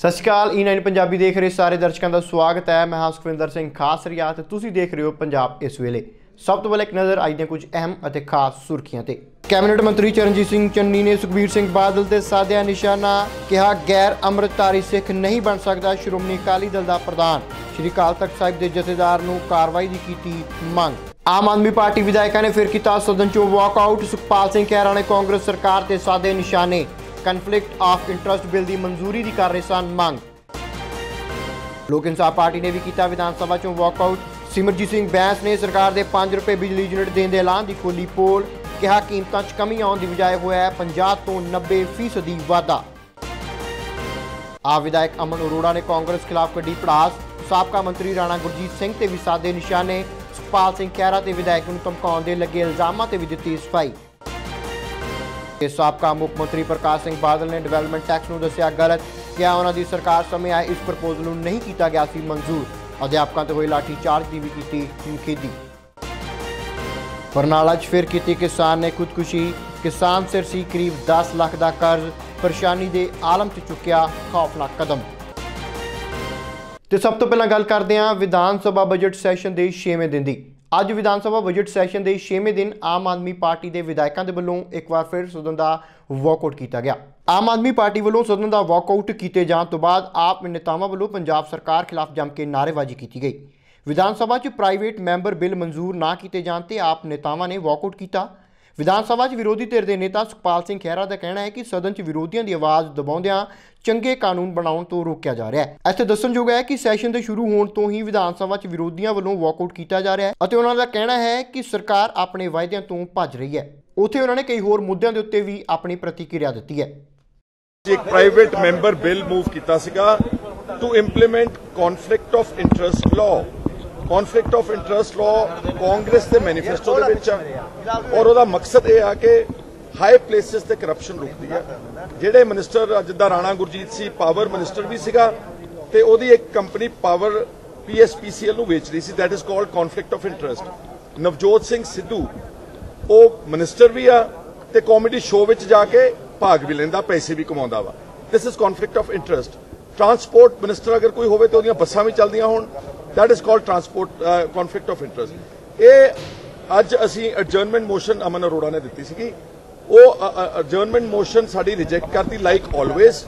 ਸਤਿ ਸ਼੍ਰੀ ਅਕਾਲ E9 ਪੰਜਾਬੀ ਦੇਖ ਰਹੇ ਸਾਰੇ ਦਰਸ਼ਕਾਂ ਦਾ ਸਵਾਗਤ ਹੈ। ਮੈਂ ਹਾਂ ਸੁਖਵਿੰਦਰ ਸਿੰਘ ਖਾਸ ਰਿਆ ਤੇ ਤੁਸੀਂ ਦੇਖ ਰਹੇ ਹੋ ਪੰਜਾਬ ਇਸ ਵੇਲੇ। ਸਭ ਤੋਂ ਪਹਿਲਾਂ ਇੱਕ ਨਜ਼ਰ ਅੱਜ ਦੀਆਂ ਕੁਝ ਅਹਿਮ ਅਤੇ ਖਾਸ ਸੁਰਖੀਆਂ ਤੇ। ਕੈਬਨਿਟ ਮੰਤਰੀ ਚਰਨਜੀਤ ਸਿੰਘ ਚੰਨੀ ਨੇ ਸੁਖਬੀਰ ਸਿੰਘ ਬਾਦਲ ਤੇ ਸਾਧਿਆ ਨਿਸ਼ਾਨਾ ਕਿਹਾ, ਗੈਰ ਅੰਮ੍ਰਿਤਧਾਰੀ ਸਿੱਖ ਨਹੀਂ ਬਣ ਸਕਦਾ। ਸ਼੍ਰੋਮਣੀ ਅਕਾਲੀ ਦਲ ਦਾ ਪ੍ਰਧਾਨ ਸ਼੍ਰੀ ਅਕਾਲ ਤਖਤ ਸਾਹਿਬ ਦੇ ਜਥੇਦਾਰ ਨੂੰ ਕਾਰਵਾਈ ਦੀ ਕੀਤੀ ਮੰਗ। ਆਮ ਆਦਮੀ ਪਾਰਟੀ ਵਿਧਾਇਕਾਂ ਨੇ ਫਿਰ ਕੀਤਾ ਸਦਨ ਚੋਂ ਵਾਕਆਊਟ ਸੁਖਪਾਲ ਸਿੰਘ ਖਹਿਰਾ ਨੇ ਕਾਂਗਰਸ ਸਰਕਾਰ ਤੇ ਸਾਦੇ ਨਿਸ਼ਾਨੇ ਕਨਫਲਿਕਟ ਆਫ ਇੰਟਰਸਟ ਬਿੱਲ ਦੀ ਮਨਜ਼ੂਰੀ ਦੀ ਕਰ ਰਹੇ ਸਨ, ਮੰਗ। ਲੋਕ ਇਨਸਾਫ ਪਾਰਟੀ ਨੇ ਵੀ ਕੀਤਾ, ਵਿਧਾਨ ਸਭਾ ਚੋਂ ਵਾਕਆਊਟ ਸਿਮਰਜੀਤ ਸਿੰਘ ਬੈਂਸ ਨੇ ਸਰਕਾਰ ਦੇ 5 ਰੁਪਏ ਬਿਜਲੀ ਯੂਨਿਟ ਦੇਣ ਦੇ ਐਲਾਨ ਦੀ ਖੋਲੀ ਪੋਲ। ਕਿਹਾ ਕੀਮਤਾਂ 'ਚ ਕਮੀ ਆਉਣ ਦੀ ਬਜਾਏ ਹੋਇਆ ਹੈ 50 ਤੋਂ 90 ਫੀਸਦੀ ਵਾਧਾ। ਆਪ ਵਿਧਾਇਕ ਅਮਨ ਅਰੋੜਾ ਨੇ ਕਾਂਗਰਸ ਖਿਲਾਫ ਕੱਢੀ ਪੜਾਸ ਸਾਬਕਾ ਮੰਤਰੀ ਰਾਣਾ ਗੁਰਜੀਤ ਸਿੰਘ ਤੇ ਵੀ ਸਾਦੇ ਨਿਸ਼ਾਨੇ। ਸੁਖਪਾਲ ਸਿੰਘ ਖਹਿਰਾ ਤੇ ਵਿਧਾਇਕ ਨੂੰ ਧਮਕਾਉਣ ਦੇ ਲੱਗੇ ਇਲਜ਼ਾਮਾਂ ਤੇ ਵੀ ਦਿੱਤੀ ਸਫ਼ਾਈ। ਤੇ ਸਾਬਕਾ ਮੁੱਖ ਮੰਤਰੀ ਪ੍ਰਕਾਸ਼ ਸਿੰਘ ਬਾਦਲ ਨੇ ਡਿਵੈਲਪਮੈਂਟ ਟੈਕਸ ਨੂੰ ਦੱਸਿਆ ਗਲਤ। ਕਿਹਾ ਉਹਨਾਂ ਦੀ ਸਰਕਾਰ ਸਮੇਂ ਆਏ ਇਸ ਪ੍ਰਪੋਜ਼ਲ ਨੂੰ ਨਹੀਂ ਕੀਤਾ ਗਿਆ ਸੀ ਮਨਜ਼ੂਰ? ਅਧਿਆਪਕਾਂ ਤੇ ਹੋਈ ਲਾਠੀ ਚਾਰਜ ਦੀ ਵੀ ਕੀਤੀ ਨਿਖੇਧੀ ਬਰਨਾਲਾ 'ਚ ਫਿਰ ਕੀਤੀ ਕਿਸਾਨ ਨੇ ਖੁਦਕੁਸ਼ੀ। ਕਿਸਾਨ ਸਿਰ ਸੀ ਕਰੀਬ 10 ਲੱਖ ਦਾ ਕਰਜ਼। ਪਰੇਸ਼ਾਨੀ ਦੇ ਆਲਮ 'ਚ ਚੁੱਕਿਆ ਖੌਫਨਾਕ ਕਦਮ। ਤੇ ਸਭ ਤੋਂ ਪਹਿਲਾਂ ਗੱਲ ਕਰਦੇ ਹਾਂ ਵਿਧਾਨ ਸਭਾ ਬਜਟ ਸੈਸ਼ਨ ਦੇ 6ਵੇਂ ਦਿਨ ਦੀ। ਅੱਜ ਵਿਧਾਨ ਸਭਾ ਬਜਟ ਸੈਸ਼ਨ ਦੇ 6ਵੇਂ ਦਿਨ ਆਮ ਆਦਮੀ ਪਾਰਟੀ ਦੇ ਵਿਧਾਇਕਾਂ ਦੇ ਵੱਲੋਂ ਇੱਕ ਵਾਰ ਫਿਰ ਸਦਨ ਦਾ ਵਾਕਆਊਟ ਕੀਤਾ ਗਿਆ। ਆਮ ਆਦਮੀ ਪਾਰਟੀ ਵੱਲੋਂ ਸਦਨ ਦਾ ਵਾਕਆਊਟ ਕੀਤੇ ਜਾਣ ਤੋਂ ਬਾਅਦ ਆਪ ਨੇਤਾਵਾਂ ਵੱਲੋਂ ਪੰਜਾਬ ਸਰਕਾਰ ਖਿਲਾਫ ਜੰਮ ਕੇ ਨਾਅਰੇਬਾਜ਼ੀ ਕੀਤੀ ਗਈ। ਵਿਧਾਨ ਸਭਾ 'ਚ ਪ੍ਰਾਈਵੇਟ ਮੈਂਬਰ ਬਿੱਲ ਮਨਜ਼ੂਰ ਨਾ ਕੀਤੇ ਜਾਣ ਤੇ ਆਪ ਨੇਤਾਵਾਂ ਨੇ ਵਾਕਆਊਟ ਕੀਤਾ। ਵਿਧਾਨ ਸਭਾ 'ਚ ਵਿਰੋਧੀ ਧਿਰ ਦੇ ਨੇਤਾ ਸੁਖਪਾਲ ਸਿੰਘ ਖਹਿਰਾ ਦਾ ਕਹਿਣਾ ਹੈ ਕਿ ਸਦਨ 'ਚ ਵਿਰੋਧੀਆਂ ਦੀ ਆਵਾਜ਼ ਦਬਾਉਂਦਿਆਂ ਚੰਗੇ ਕਾਨੂੰਨ ਬਣਾਉਣ ਤੋਂ ਰੋਕਿਆ ਜਾ ਰਿਹਾ ਹੈ। ਇੱਥੇ ਦੱਸਣਯੋਗ ਹੈ ਕਿ ਸੈਸ਼ਨ ਦੇ ਸ਼ੁਰੂ ਹੋਣ ਤੋਂ ਹੀ ਵਿਧਾਨ ਸਭਾ 'ਚ ਵਿਰੋਧੀਆਂ ਵੱਲੋਂ ਵਾਕਆਊਟ ਕੀਤਾ ਜਾ ਰਿਹਾ ਹੈ ਅਤੇ ਉਹਨਾਂ ਦਾ ਕਹਿਣਾ ਹੈ ਕਿ ਸਰਕਾਰ ਆਪਣੇ ਵਾਅਦਿਆਂ ਤੋਂ ਭੱਜ ਰਹੀ ਹੈ। ਉੱਥੇ ਉਹਨਾਂ ਨੇ ਕਈ ਹੋਰ ਮੁੱਦਿਆਂ ਦੇ ਉੱਤੇ ਵੀ ਆਪਣੀ ਪ੍ਰਤੀਕਿਰਿਆ ਦਿੱਤੀ ਹੈ। ਇੱਕ ਪ੍ਰਾਈਵੇਟ ਮੈਂਬਰ ਬਿੱਲ ਮੂਵ ਕੀਤਾ ਸੀਗਾ to implement conflict of interest law conflict of interest law Congress ਦੇ ਮੈਨੀਫੈਸਟੋ ਦੇ ਵਿੱਚ ਆ। ਔਰ ਉਹਦਾ ਮਕਸਦ ਇਹ ਆ ਕਿ ਹਾਈ ਪਲੇਸਿਸ ਤੇ ਕਰਪਸ਼ਨ ਰੁਕਦੀ ਹੈ ਜਿਹੜੇ ਮਿਨਿਸਟਰ ਜਿੱਦਾਂ ਰਾਣਾ ਗੁਰਜੀਤ ਸੀ ਪਾਵਰ ਮਿਨਿਸਟਰ ਵੀ ਸੀਗਾ ਤੇ ਉਹਦੀ ਇੱਕ ਕੰਪਨੀ ਪਾਵਰ ਪੀਐਸਪੀਸੀਐਲ ਨੂੰ ਵੇਚ ਰਹੀ ਸੀ that is called conflict of interest Navjot Singh Sidhu, ਉਹ ਮਿਨਿਸਟਰ ਵੀ ਆ ਤੇ ਕਾਮੇਡੀ ਸ਼ੋਅ ਵਿੱਚ ਜਾ ਕੇ ਭਾਗ ਵੀ ਲੈਂਦਾ, ਪੈਸੇ ਵੀ ਕਮਾਉਂਦਾ ਵਾ। This is conflict of interest transport minister ਅਗਰ ਕੋਈ ਹੋਵੇ ਤੇ ਉਹਦੀਆਂ ਬੱਸਾਂ ਵੀ ਚੱਲਦੀਆਂ ਹੋਣ। That is called transport conflict of interest ਇਹ ਅੱਜ ਅਸੀਂ ਐਡਜਰਨਮੈਂਟ ਮੋਸ਼ਨ ਅਮਨ ਅਰੋੜਾ ਨੇ ਦਿੱਤੀ ਸੀਗੀ। ਉਹ ਐਡਜਰਨਮੈਂਟ ਮੋਸ਼ਨ ਸਾਡੀ ਰਿਜੈਕਟ ਕਰਤੀ ਲਾਈਕ ਆਲਵੇਜ਼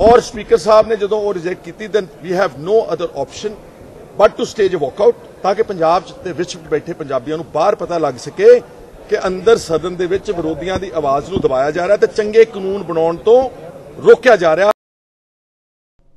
ਔਰ ਸਪੀਕਰ ਸਾਹਿਬ ਨੇ ਜਦੋਂ ਉਹ ਰਿਜੈਕਟ ਕੀਤੀ then we have no other option but to stage a walkout ਤਾਂ ਕਿ ਪੰਜਾਬ ਦੇ ਵਿੱਚ ਬੈਠੇ ਪੰਜਾਬੀਆਂ ਨੂੰ ਬਾਹਰ ਪਤਾ ਲੱਗ ਸਕੇ ਕਿ ਅੰਦਰ ਸਦਨ ਦੇ ਵਿੱਚ ਵਿਰੋਧੀਆਂ ਦੀ ਆਵਾਜ਼ ਨੂੰ ਦਬਾਇਆ ਜਾ ਰਿਹਾ ਤੇ ਚੰਗੇ ਕਾਨੂੰਨ ਬਣਾਉਣ ਤੋਂ ਰੋਕਿਆ ਜਾ ਰਿਹਾ।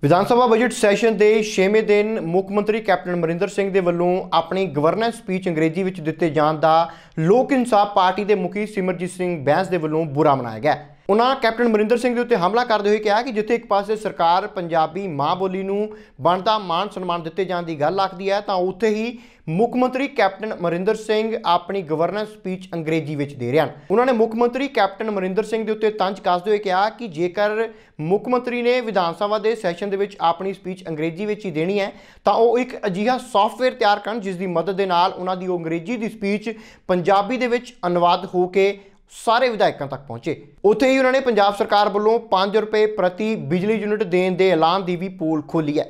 ਵਿਧਾਨ ਸਭਾ ਬਜਟ ਸੈਸ਼ਨ ਦੇ 6ਵੇਂ ਦਿਨ ਮੁੱਖ ਮੰਤਰੀ ਕੈਪਟਨ ਅਮਰਿੰਦਰ ਸਿੰਘ ਦੇ ਵੱਲੋਂ ਆਪਣੀ ਗਵਰਨੈਂਸ ਸਪੀਚ ਅੰਗਰੇਜ਼ੀ ਵਿੱਚ ਦਿੱਤੇ ਜਾਣ ਦਾ ਲੋਕ ਇਨਸਾਫ ਪਾਰਟੀ ਦੇ ਮੁਖੀ ਸਿਮਰਜੀਤ ਸਿੰਘ ਬੈਂਸ ਦੇ ਵੱਲੋਂ ਬੁਰਾ ਮਨਾਇਆ ਗਿਆ। ਉਹਨਾਂ ਕੈਪਟਨ ਅਮਰਿੰਦਰ ਸਿੰਘ ਦੇ ਉੱਤੇ ਹਮਲਾ ਕਰਦੇ ਹੋਏ ਕਿਹਾ ਕਿ ਜਿੱਥੇ ਇੱਕ ਪਾਸੇ ਸਰਕਾਰ ਪੰਜਾਬੀ ਮਾਂ ਬੋਲੀ ਨੂੰ ਬਣਦਾ ਮਾਣ ਸਨਮਾਨ ਦਿੱਤੇ ਜਾਣ ਦੀ ਗੱਲ ਆਖਦੀ ਹੈ, ਤਾਂ ਉੱਥੇ ਹੀ ਮੁੱਖ ਮੰਤਰੀ ਕੈਪਟਨ ਅਮਰਿੰਦਰ ਸਿੰਘ ਆਪਣੀ ਗਵਰਨੈਂਸ ਸਪੀਚ ਅੰਗਰੇਜ਼ੀ ਵਿੱਚ ਦੇ ਰਹੇ ਹਨ। ਉਹਨਾਂ ਨੇ ਮੁੱਖ ਮੰਤਰੀ ਕੈਪਟਨ ਅਮਰਿੰਦਰ ਸਿੰਘ ਦੇ ਉੱਤੇ ਤੰਜ ਕੱਸਦੇ ਹੋਏ ਕਿਹਾ ਕਿ ਜੇਕਰ ਮੁੱਖ ਮੰਤਰੀ ਨੇ ਵਿਧਾਨ ਸਭਾ ਦੇ ਸੈਸ਼ਨ ਦੇ ਵਿੱਚ ਆਪਣੀ ਸਪੀਚ ਅੰਗਰੇਜ਼ੀ ਵਿੱਚ ਹੀ ਦੇਣੀ ਹੈ, ਤਾਂ ਉਹ ਇੱਕ ਅਜਿਹਾ ਸੌਫਟਵੇਅਰ ਤਿਆਰ ਕਰਨ ਜਿਸ ਦੀ ਮਦਦ ਦੇ ਨਾਲ ਉਹਨਾਂ ਦੀ ਉਹ ਅੰਗਰੇਜ਼ੀ ਦੀ ਸਪੀਚ ਪੰਜਾਬੀ ਦੇ ਵਿੱਚ ਅਨੁਵਾਦ ਹੋ ਕੇ ਸਾਰੇ ਵਿਧਾਇਕਾਂ ਤੱਕ ਪਹੁੰਚੇ। ਉੱਥੇ ਹੀ ਉਹਨਾਂ ਨੇ ਪੰਜਾਬ ਸਰਕਾਰ ਵੱਲੋਂ 5 ਰੁਪਏ ਪ੍ਰਤੀ ਬਿਜਲੀ ਯੂਨਿਟ ਦੇਣ ਦੇ ਐਲਾਨ ਦੀ ਵੀ ਪੋਲ ਖੋਲੀ ਹੈ।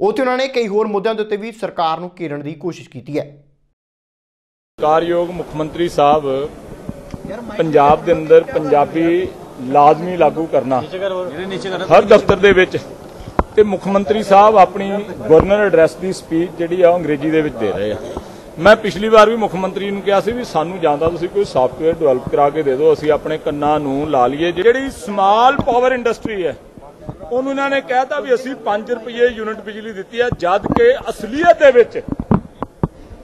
ਉੱਥੇ ਉਹਨਾਂ ਨੇ ਕਈ ਹੋਰ ਮੁੱਦਿਆਂ ਦੇ ਉੱਤੇ ਵੀ ਸਰਕਾਰ ਨੂੰ ਘੇਰਨ ਦੀ ਕੋਸ਼ਿਸ਼ ਕੀਤੀ ਹੈ। ਕਾਰਯੋਗ ਮੁੱਖ ਮੰਤਰੀ ਸਾਹਿਬ, ਪੰਜਾਬ ਦੇ ਅੰਦਰ ਪੰਜਾਬੀ ਲਾਜ਼ਮੀ ਲਾਗੂ ਕਰਨਾ, ਹਰ ਦਫ਼ਤਰ ਦੇ ਵਿੱਚ ਤੇ ਮੁੱਖ ਮੰਤਰੀ ਸਾਹਿਬ ਆਪਣੀ ਗਵਰਨਰ ਐਡਰੈਸ ਦੀ ਸਪੀਚ ਜਿਹੜੀ ਆ ਉਹ ਅੰਗਰੇਜ਼ੀ ਦੇ ਵਿੱਚ ਦੇ ਰਹੇ ਆ। ਮੈਂ ਪਿਛਲੀ ਵਾਰ ਵੀ ਮੁੱਖ ਮੰਤਰੀ ਨੂੰ ਕਿਹਾ ਸੀ ਵੀ ਸਾਨੂੰ ਜਾਂਦਾ ਤੁਸੀਂ ਕੋਈ ਸੌਫਟਵੇਅਰ ਡਿਵੈਲਪ ਕਰਾ ਕੇ ਦੇ ਦਿਓ, ਅਸੀਂ ਆਪਣੇ ਕੰਨਾਂ ਨੂੰ ਲਾ ਲਈਏ। ਜਿਹੜੀ ਸਮਾਲ ਪਾਵਰ ਇੰਡਸਟਰੀ ਹੈ, ਉਹਨੂੰ ਇਹਨਾਂ ਨੇ ਕਹਿਤਾ ਵੀ ਅਸੀਂ 5 ਰੁਪਏ ਯੂਨਿਟ ਬਿਜਲੀ ਦਿੱਤੀ ਹੈ, ਜਦ ਕਿ ਅਸਲੀਅਤ ਦੇ ਵਿੱਚ,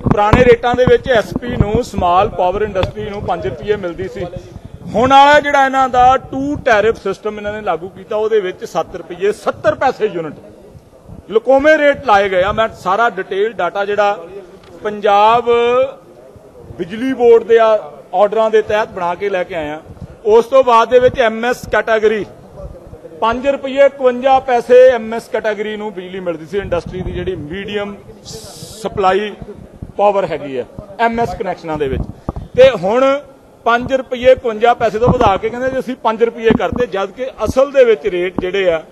ਪੁਰਾਣੇ ਰੇਟਾਂ ਦੇ ਵਿੱਚ ਐਸਪੀ ਨੂੰ ਸਮਾਲ ਪਾਵਰ ਇੰਡਸਟਰੀ ਨੂੰ 5 ਰੁਪਏ ਮਿਲਦੀ ਸੀ। ਹੁਣ ਵਾਲਾ ਜਿਹੜਾ ਇਹਨਾਂ ਦਾ ਟੂ ਟੈਰਿਫ ਸਿਸਟਮ ਇਹਨਾਂ ਨੇ ਲਾਗੂ ਕੀਤਾ, ਉਹਦੇ ਵਿੱਚ 7 ਰੁਪਏ 70 ਪੈਸੇ ਯੂਨਿਟ ਲਕੋਮੇ ਰੇਟ ਲਾਏ ਗਏ ਆ, ਮੈਂ ਸਾਰਾ ਡਿਟੇਲ ਡਾਟਾ ਜਿਹੜਾ ਪੰਜਾਬ ਬਿਜਲੀ ਬੋਰਡ ਦੇ ਆਰਡਰਾਂ ਦੇ ਤਹਿਤ ਬਣਾ ਕੇ ਲੈ ਕੇ ਆਇਆ। ਉਸ ਤੋਂ ਬਾਅਦ ਦੇ ਵਿੱਚ ਐਮਐਸ ਕੈਟਾਗਰੀ 5 ਰੁਪਏ 51 ਪੈਸੇ ਐਮਐਸ ਕੈਟਾਗਰੀ ਨੂੰ ਬਿਜਲੀ ਮਿਲਦੀ ਸੀ। ਇੰਡਸਟਰੀ ਦੀ ਜਿਹੜੀ ਮੀਡੀਅਮ ਸਪਲਾਈ ਪਾਵਰ ਹੈਗੀ ਹੈ ਐਮਐਸ ਕਨੈਕਸ਼ਨਾਂ ਦੇ ਵਿੱਚ। ਤੇ ਹੁਣ 5 ਰੁਪਏ 51 ਪੈਸੇ ਤੋਂ ਵਧਾ ਕੇ ਕਹਿੰਦੇ ਜੀ ਅਸੀਂ 5 ਰੁਪਏ ਕਰਤੇ ਜਦ ਕਿ ਅਸਲ ਦੇ ਵਿੱਚ ਰੇਟ ਜਿਹੜੇ ਆ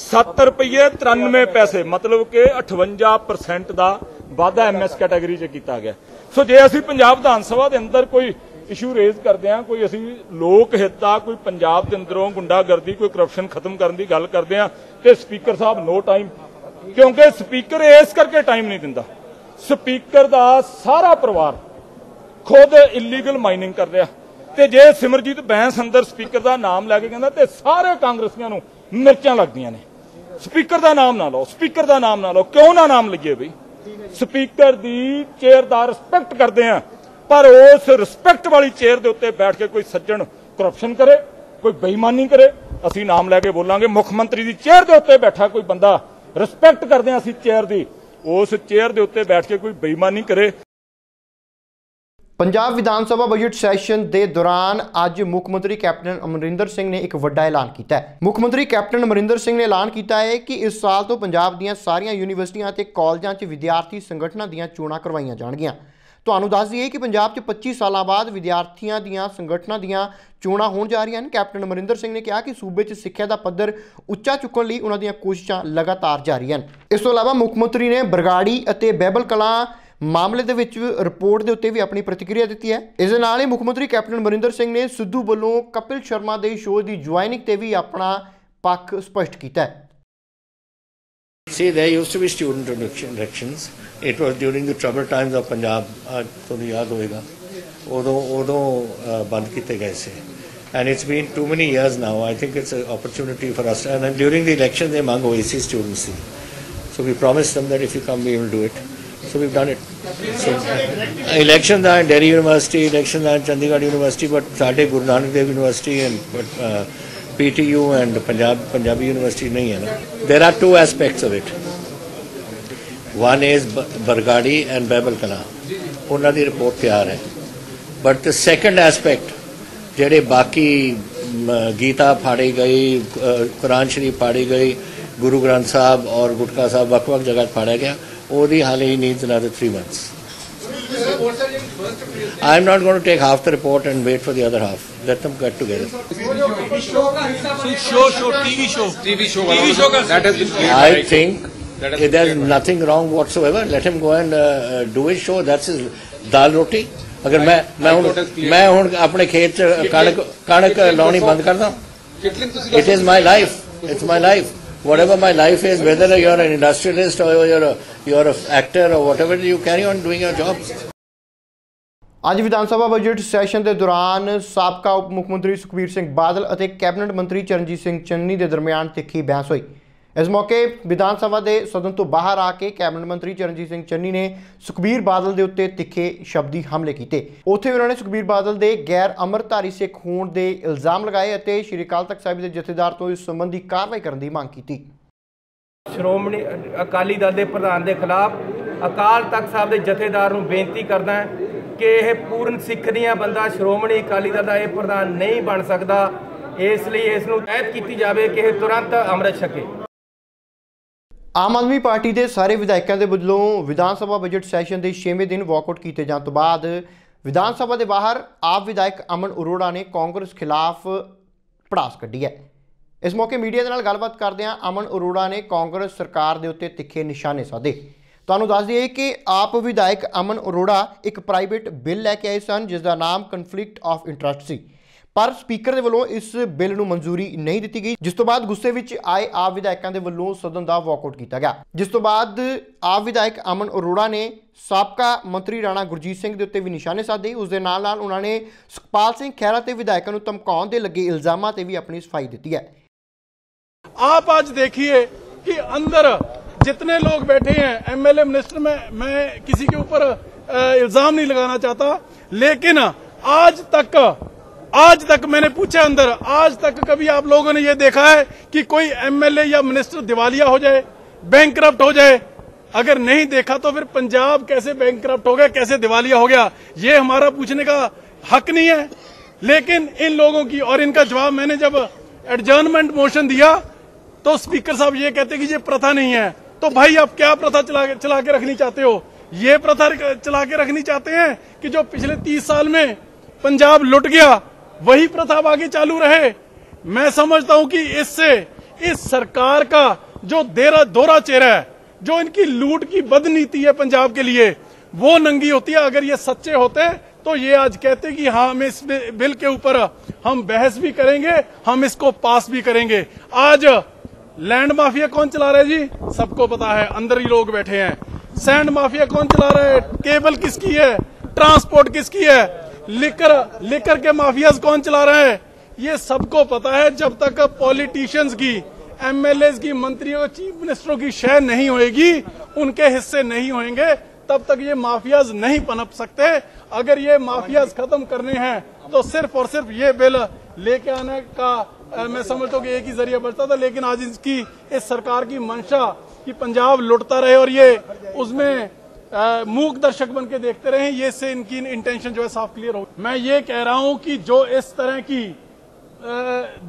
7 ਰੁਪਏ 93 ਪੈਸੇ, ਮਤਲਬ ਕਿ 58% ਦਾ ਵਾਧਾ ਐਮਐਸ ਕੈਟਾਗਰੀ 'ਚ ਕੀਤਾ ਗਿਆ। ਸੋ ਜੇ ਅਸੀਂ ਪੰਜਾਬ ਵਿਧਾਨ ਸਭਾ ਦੇ ਅੰਦਰ ਕੋਈ ਇਸ਼ੂ ਰੇਜ਼ ਕਰਦੇ ਹਾਂ, ਕੋਈ ਅਸੀਂ ਲੋਕ ਹਿੱਤਾ ਕੋਈ ਪੰਜਾਬ ਦੇ ਅੰਦਰੋਂ ਗੁੰਡਾਗਰਦੀ, ਕੋਈ ਕਰਪਸ਼ਨ ਖਤਮ ਕਰਨ ਦੀ ਗੱਲ ਕਰਦੇ ਹਾਂ, ਤੇ ਸਪੀਕਰ ਸਾਹਿਬ ਨੋ ਟਾਈਮ ਕਿਉਂਕਿ ਸਪੀਕਰ ਇਸ ਕਰਕੇ ਟਾਈਮ ਨਹੀਂ ਦਿੰਦਾ। ਸਪੀਕਰ ਦਾ ਸਾਰਾ ਪਰਿਵਾਰ ਖੁਦ ਇਲੀਗਲ ਮਾਈਨਿੰਗ ਕਰ ਰਿਹਾ। ਤੇ ਜੇ ਸਿਮਰਜੀਤ ਬੈਂਸ ਅੰਦਰ ਸਪੀਕਰ ਦਾ ਨਾਮ ਲੈ ਕੇ ਕਹਿੰਦਾ, ਤੇ ਸਾਰੇ ਕਾਂਗਰਸੀਆਂ ਨੂੰ ਮਿਰਚਾਂ ਲੱਗਦੀਆਂ ਨੇ। ਸਪੀਕਰ ਦਾ ਨਾਮ ਨਾ ਲਓ ਸਪੀਕਰ ਦਾ ਨਾਮ ਨਾ ਲਓ, ਕਿਉਂ ਨਾ ਨਾਮ ਲਈਏ ਬਈ? ਸਪੀਕਰ ਦੀ ਚੇਅਰ ਦਾ ਰਿਸਪੈਕਟ ਕਰਦੇ ਆ, ਪਰ ਉਸ ਰਿਸਪੈਕਟ ਵਾਲੀ ਚੇਅਰ ਦੇ ਉੱਤੇ ਬੈਠ ਕੇ ਕੋਈ ਸੱਜਣ ਕਰਪਸ਼ਨ ਕਰੇ, ਕੋਈ ਬੇਈਮਾਨੀ ਕਰੇ, ਅਸੀਂ ਨਾਮ ਲੈ ਕੇ ਬੋਲਾਂਗੇ। ਮੁੱਖ ਮੰਤਰੀ ਦੀ ਚੇਅਰ ਦੇ ਉੱਤੇ ਬੈਠਾ ਕੋਈ ਬੰਦਾ, ਰਿਸਪੈਕਟ ਕਰਦੇ ਆ ਅਸੀਂ ਚੇਅਰ ਦੀ। ਉਸ ਚੇਅਰ ਦੇ ਉੱਤੇ ਬੈਠ ਕੇ ਕੋਈ ਬੇਈਮਾਨੀ ਕਰੇ। ਪੰਜਾਬ ਵਿਧਾਨ ਸਭਾ ਬਜਟ ਸੈਸ਼ਨ ਦੇ ਦੌਰਾਨ ਅੱਜ ਮੁੱਖ ਮੰਤਰੀ ਕੈਪਟਨ ਅਮਰਿੰਦਰ ਸਿੰਘ ਨੇ ਇੱਕ ਵੱਡਾ ਐਲਾਨ ਕੀਤਾ ਹੈ। ਮੁੱਖ ਮੰਤਰੀ ਕੈਪਟਨ ਅਮਰਿੰਦਰ ਸਿੰਘ ਨੇ ਐਲਾਨ ਕੀਤਾ ਹੈ ਕਿ ਇਸ ਸਾਲ ਤੋਂ ਪੰਜਾਬ ਦੀਆਂ ਸਾਰੀਆਂ ਯੂਨੀਵਰਸਿਟੀਆਂ ਅਤੇ ਕਾਲਜਾਂ 'ਚ ਵਿਦਿਆਰਥੀ ਸੰਗਠਨਾਂ ਦੀਆਂ ਚੋਣਾਂ ਕਰਵਾਈਆਂ ਜਾਣਗੀਆਂ। ਤੁਹਾਨੂੰ ਦੱਸ ਦਈਏ ਕਿ ਪੰਜਾਬ 'ਚ 25 ਸਾਲਾਂ ਬਾਅਦ ਵਿਦਿਆਰਥੀਆਂ ਦੀਆਂ ਸੰਗਠਨਾਂ ਦੀਆਂ ਚੋਣਾਂ ਹੋਣ ਜਾ ਰਹੀਆਂ ਹਨ। ਕੈਪਟਨ ਅਮਰਿੰਦਰ ਸਿੰਘ ਨੇ ਕਿਹਾ ਕਿ ਸੂਬੇ 'ਚ ਸਿੱਖਿਆ ਦਾ ਪੱਧਰ ਉੱਚਾ ਚੁੱਕਣ ਲਈ ਉਹਨਾਂ ਦੀਆਂ ਕੋਸ਼ਿਸ਼ਾਂ ਲਗਾਤਾਰ ਜਾਰੀ ਹਨ। ਇਸ ਤੋਂ ਇਲਾਵਾ ਮੁੱਖ ਮੰਤਰੀ ਨੇ ਬਰਗਾੜੀ ਅਤੇ ਬੈਬਲ ਕਲਾਂ ਮਾਮਲੇ ਦੇ ਵਿੱਚ ਰਿਪੋਰਟ ਦੇ ਉੱਤੇ ਵੀ ਆਪਣੀ ਪ੍ਰਤੀਕਿਰਿਆ ਦਿੱਤੀ ਹੈ ਇਸ ਦੇ ਨਾਲ ਹੀ ਮੁੱਖ ਮੰਤਰੀ ਕੈਪਟਨ ਅਮਰਿੰਦਰ ਸਿੰਘ ਨੇ ਸਿੱਧੂ ਵੱਲੋਂ ਕਪਿਲ ਸ਼ਰਮਾ ਦੇ ਸ਼ੋਅ ਦੀ ਜੁਆਇਨਿੰਗ ਤੇ ਵੀ ਆਪਣਾ ਪੱਖ ਸਪਸ਼ਟ ਕੀਤਾ ਹੈ See, there used to be student election- elections. It was during the troubled times of Punjab. आज ਤੁਹਾਨੂੰ ਯਾਦ ਹੋਏਗਾ ਉਦੋਂ ਉਦੋਂ ਅ, ਬੰਦ ਕੀਤੇ ਗਏ ਸੀ and it's been too many years now. I think it's an opportunity for us. And then during the election, they among OAC students. C. So we promised them that if you come, we will do it. So we've done it. So elections are in Delhi University, elections are in Chandigarh University, but ਸਾਡੇ Guru Nanak Dev University and but, uh, PTU and Punjab Punjabi University ਨਹੀਂ ਹੈ ਨਾ. There are two aspects of it. One is B- Bargadi and Babel Kala. ਉਹਨਾਂ ਦੀ report ਤਿਆਰ ਹੈ but the second aspect ਜਿਹੜੇ ਬਾਕੀ ਮ, ਗੀਤਾ ਫਾੜੀ ਗਈ ਅ, ਕੁਰਾਨ ਸ਼ਰੀਫ ਫਾੜੀ ਗਈ ਗੁਰੂ ਗ੍ਰੰਥ ਸਾਹਿਬ ਔਰ ਗੁਟਕਾ ਸਾਹਿਬ ਵੱਖ-ਵੱਖ ਜਗ੍ਹਾ 'ਤੇ ਫਾੜਿਆ ਗਿਆ Odi Hale, he needs another three months. I am not going to take half the report and wait for the other half. Let them get together. Show, show, TV show. TV show. TV show. That I think there's nothing wrong whatsoever. Let him go and uh, uh do his show. That's his dal roti. ਅਗਰ ਮੈਂ ਮੈਂ ਹੁਣ ਮੈਂ ਹੁਣ ਆਪਣੇ ਖੇਤ ਚ ਕਣਕ ਕਣਕ ਲਾਉਣੀ ਬੰਦ ਕਰਦਾ it is my life it's my Whatever my life is, whether you're an industrialist or you're a, you're an actor or whatever, you carry on doing your jobs. ਅੱਜ ਵਿਧਾਨ ਸਭਾ ਬਜਟ ਸੈਸ਼ਨ ਦੇ ਦੌਰਾਨ ਸਾਬਕਾ ਉਪ ਮੁੱਖ ਮੰਤਰੀ ਸੁਖਬੀਰ ਸਿੰਘ ਬਾਦਲ ਅਤੇ ਕੈਬਨਿਟ ਮੰਤਰੀ ਚਰਨਜੀਤ ਸਿੰਘ ਚੰਨੀ ਦੇ ਦਰਮਿਆਨ ਤਿੱਖੀ ਬਹਿਸ ਹੋਈ ਇਸ ਮੌਕੇ ਵਿਧਾਨ ਸਭਾ ਦੇ ਸਦਨ ਤੋਂ ਬਾਹਰ ਆ ਕੇ ਕੈਬਨਿਟ ਮੰਤਰੀ ਚਰਨਜੀਤ ਸਿੰਘ ਚੰਨੀ ਨੇ ਸੁਖਬੀਰ ਬਾਦਲ ਦੇ ਉੱਤੇ ਤਿੱਖੇ ਸ਼ਬਦੀ ਹਮਲੇ ਕੀਤੇ। ਉੱਥੇ ਉਹਨਾਂ ਨੇ ਸੁਖਬੀਰ ਬਾਦਲ ਦੇ ਗੈਰ ਅਮਰਧਾਰੀ ਸਿੱਖ ਹੋਣ ਦੇ ਇਲਜ਼ਾਮ ਲਗਾਏ ਅਤੇ ਸ਼੍ਰੀ ਅਕਾਲ ਤਖਤ ਸਾਹਿਬ ਦੇ ਜਥੇਦਾਰ ਤੋਂ ਇਸ ਸੰਬੰਧੀ ਕਾਰਵਾਈ ਕਰਨ ਦੀ ਮੰਗ ਕੀਤੀ। ਸ਼੍ਰੋਮਣੀ ਅਕਾਲੀ ਦਲ ਦੇ ਪ੍ਰਧਾਨ ਦੇ ਖਿਲਾਫ ਅਕਾਲ ਤਖਤ ਸਾਹਿਬ ਦੇ ਜਥੇਦਾਰ ਨੂੰ ਬੇਨਤੀ ਕਰਦਾ ਹਾਂ ਕਿ ਇਹ ਪੂਰਨ ਸਿੱਖ ਦੀਆਂ ਬੰਦਾ ਸ਼੍ਰੋਮਣੀ ਅਕਾਲੀ ਦਲ ਦਾ ਇਹ ਪ੍ਰਧਾਨ ਨਹੀਂ ਬਣ ਸਕਦਾ। ਇਸ ਲਈ ਇਸ ਨੂੰ ਤਹਿਤ ਕੀਤੀ ਜਾਵੇ ਕਿ ਇਹ ਤੁਰੰਤ ਅੰਮ੍ਰਿਤ ਛਕੇ। ਆਮ ਆਦਮੀ ਪਾਰਟੀ ਦੇ ਸਾਰੇ ਵਿਧਾਇਕਾਂ ਦੇ ਵੱਲੋਂ ਵਿਧਾਨ ਸਭਾ ਬਜਟ ਸੈਸ਼ਨ ਦੇ 6ਵੇਂ ਦਿਨ ਵਾਕਆਊਟ ਕੀਤੇ ਜਾਣ ਤੋਂ ਬਾਅਦ ਵਿਧਾਨ ਸਭਾ ਦੇ ਬਾਹਰ ਆਪ ਵਿਧਾਇਕ ਅਮਨ ਅਰੋੜਾ ਨੇ ਕਾਂਗਰਸ ਖਿਲਾਫ ਪੜਾਸ ਕੱਢੀ ਹੈ। ਇਸ ਮੌਕੇ ਮੀਡੀਆ ਦੇ ਨਾਲ ਗੱਲਬਾਤ ਕਰਦਿਆਂ ਅਮਨ ਅਰੋੜਾ ਨੇ ਕਾਂਗਰਸ ਸਰਕਾਰ ਦੇ ਉੱਤੇ ਤਿੱਖੇ ਨਿਸ਼ਾਨੇ ਸਾਧੇ। ਤੁਹਾਨੂੰ ਦੱਸ ਦਈਏ ਕਿ ਆਪ ਵਿਧਾਇਕ ਅਮਨ ਅਰੋੜਾ ਇੱਕ ਪ੍ਰਾਈਵੇਟ ਬਿੱਲ ਲੈ ਕੇ ਆਏ ਸਨ ਜਿਸ ਦਾ ਨਾਮ ਕਨਫਲਿਕਟ ਆਫ ਇੰਟਰਸਟ ਸੀ। ਪਰ ਸਪੀਕਰ ਦੇ ਵੱਲੋਂ ਇਸ ਬਿੱਲ ਨੂੰ ਮਨਜ਼ੂਰੀ ਨਹੀਂ ਦਿੱਤੀ ਗਈ ਜਿਸ ਤੋਂ ਬਾਅਦ ਗੁੱਸੇ ਵਿੱਚ ਆਏ ਆਪ ਵਿਧਾਇਕਾਂ ਦੇ ਵੱਲੋਂ ਸਦਨ ਦਾ ਵਾਕਆਊਟ ਕੀਤਾ ਗਿਆ ਜਿਸ ਤੋਂ ਬਾਅਦ ਆਪ ਵਿਧਾਇਕ ਅਮਨ ਅਰੋੜਾ ਨੇ ਸਾਬਕਾ ਮੰਤਰੀ ਰਾਣਾ ਗੁਰਜੀਤ ਸਿੰਘ ਦੇ ਉੱਤੇ ਵੀ ਨਿਸ਼ਾਨੇ ਸਾਧੇ ਉਸ ਦੇ ਨਾਲ ਨਾਲ ਉਹਨਾਂ ਨੇ ਸੁਖਪਾਲ ਸਿੰਘ ਖਹਿਰਾ ਤੇ ਵਿਧਾਇਕਾਂ ਨੂੰ ਧਮਕਾਉਣ ਦੇ ਲੱਗੇ ਇਲਜ਼ਾਮਾਂ ਤੇ ਵੀ ਆਪਣੀ ਸਫਾਈ ਦਿੱਤੀ ਹੈ आप आज देखिए कि अंदर जितने लोग बैठे हैं एमएलए मिनिस्टर में मैं किसी के ऊपर अ, इल्जाम नहीं लगाना चाहता लेकिन आज तक आज तक मैंने पूछा अंदर, आज तक कभी आप लोगों ने ये देखा है कि कोई एमएलए या मिनिस्टर दिवालिया हो जाए बैंक हो जाए? अगर नहीं देखा तो फिर पंजाब कैसे बैंक हो गया, कैसे दिवालिया हो गया? ये हमारा पूछने का हक नहीं है। लेकिन इन लोगों की और इनका जवाब मैंने जब एडजर्नमेंट मोशन दिया तो स्पीकर साहब ये कहते कि ये प्रथा नहीं है। तो भाई आप क्या प्रथा चला चला के रखनी चाहते हो? ये प्रथा चला के रखनी चाहते हैं कि जो पिछले तीस साल में पंजाब लुट गया वही प्रथा आगे चालू रहे। मैं समझता हूँ कि इससे इस सरकार का जो देरा दोरा चेहरा है, जो इनकी लूट की बदनीति है पंजाब के लिए, वो नंगी होती है। अगर ये सच्चे होते तो ये आज कहते कि हाँ हम इस बिल के ऊपर हम बहस भी करेंगे, हम इसको पास भी करेंगे। आज लैंड माफिया कौन चला रहा है जी? सबको पता है, अंदर ही लोग बैठे हैं। सैंड माफिया कौन चला रहा है? केबल किसकी है? ट्रांसपोर्ट किसकी है? लिकर लिकर के माफियाज कौन चला रहे हैं? ये सबको पता है जब तक पॉलिटिशियंस की एमएलए की मंत्रियों चीफ मिनिस्टरों की शय नहीं होगी उनके हिस्से नहीं होंगे तब तक ये माफियाज नहीं पनप सकते। अगर ये माफियाज खत्म करने हैं तो सिर्फ़ और सिर्फ़ ये बिल लेके आने का अ, मैं समझता हूँ कि एक ही ज़रिया बचता था लेकिन आज इसकी इस सरकार की मंशा कि पंजाब लुटता रहे और ये उसमें मूक दर्शक बन के देखते रहे, ये से इनकी इंटेंशन जो है साफ़ क्लियर हो मैं ये कह रहा हूँ कि जो इस तरह की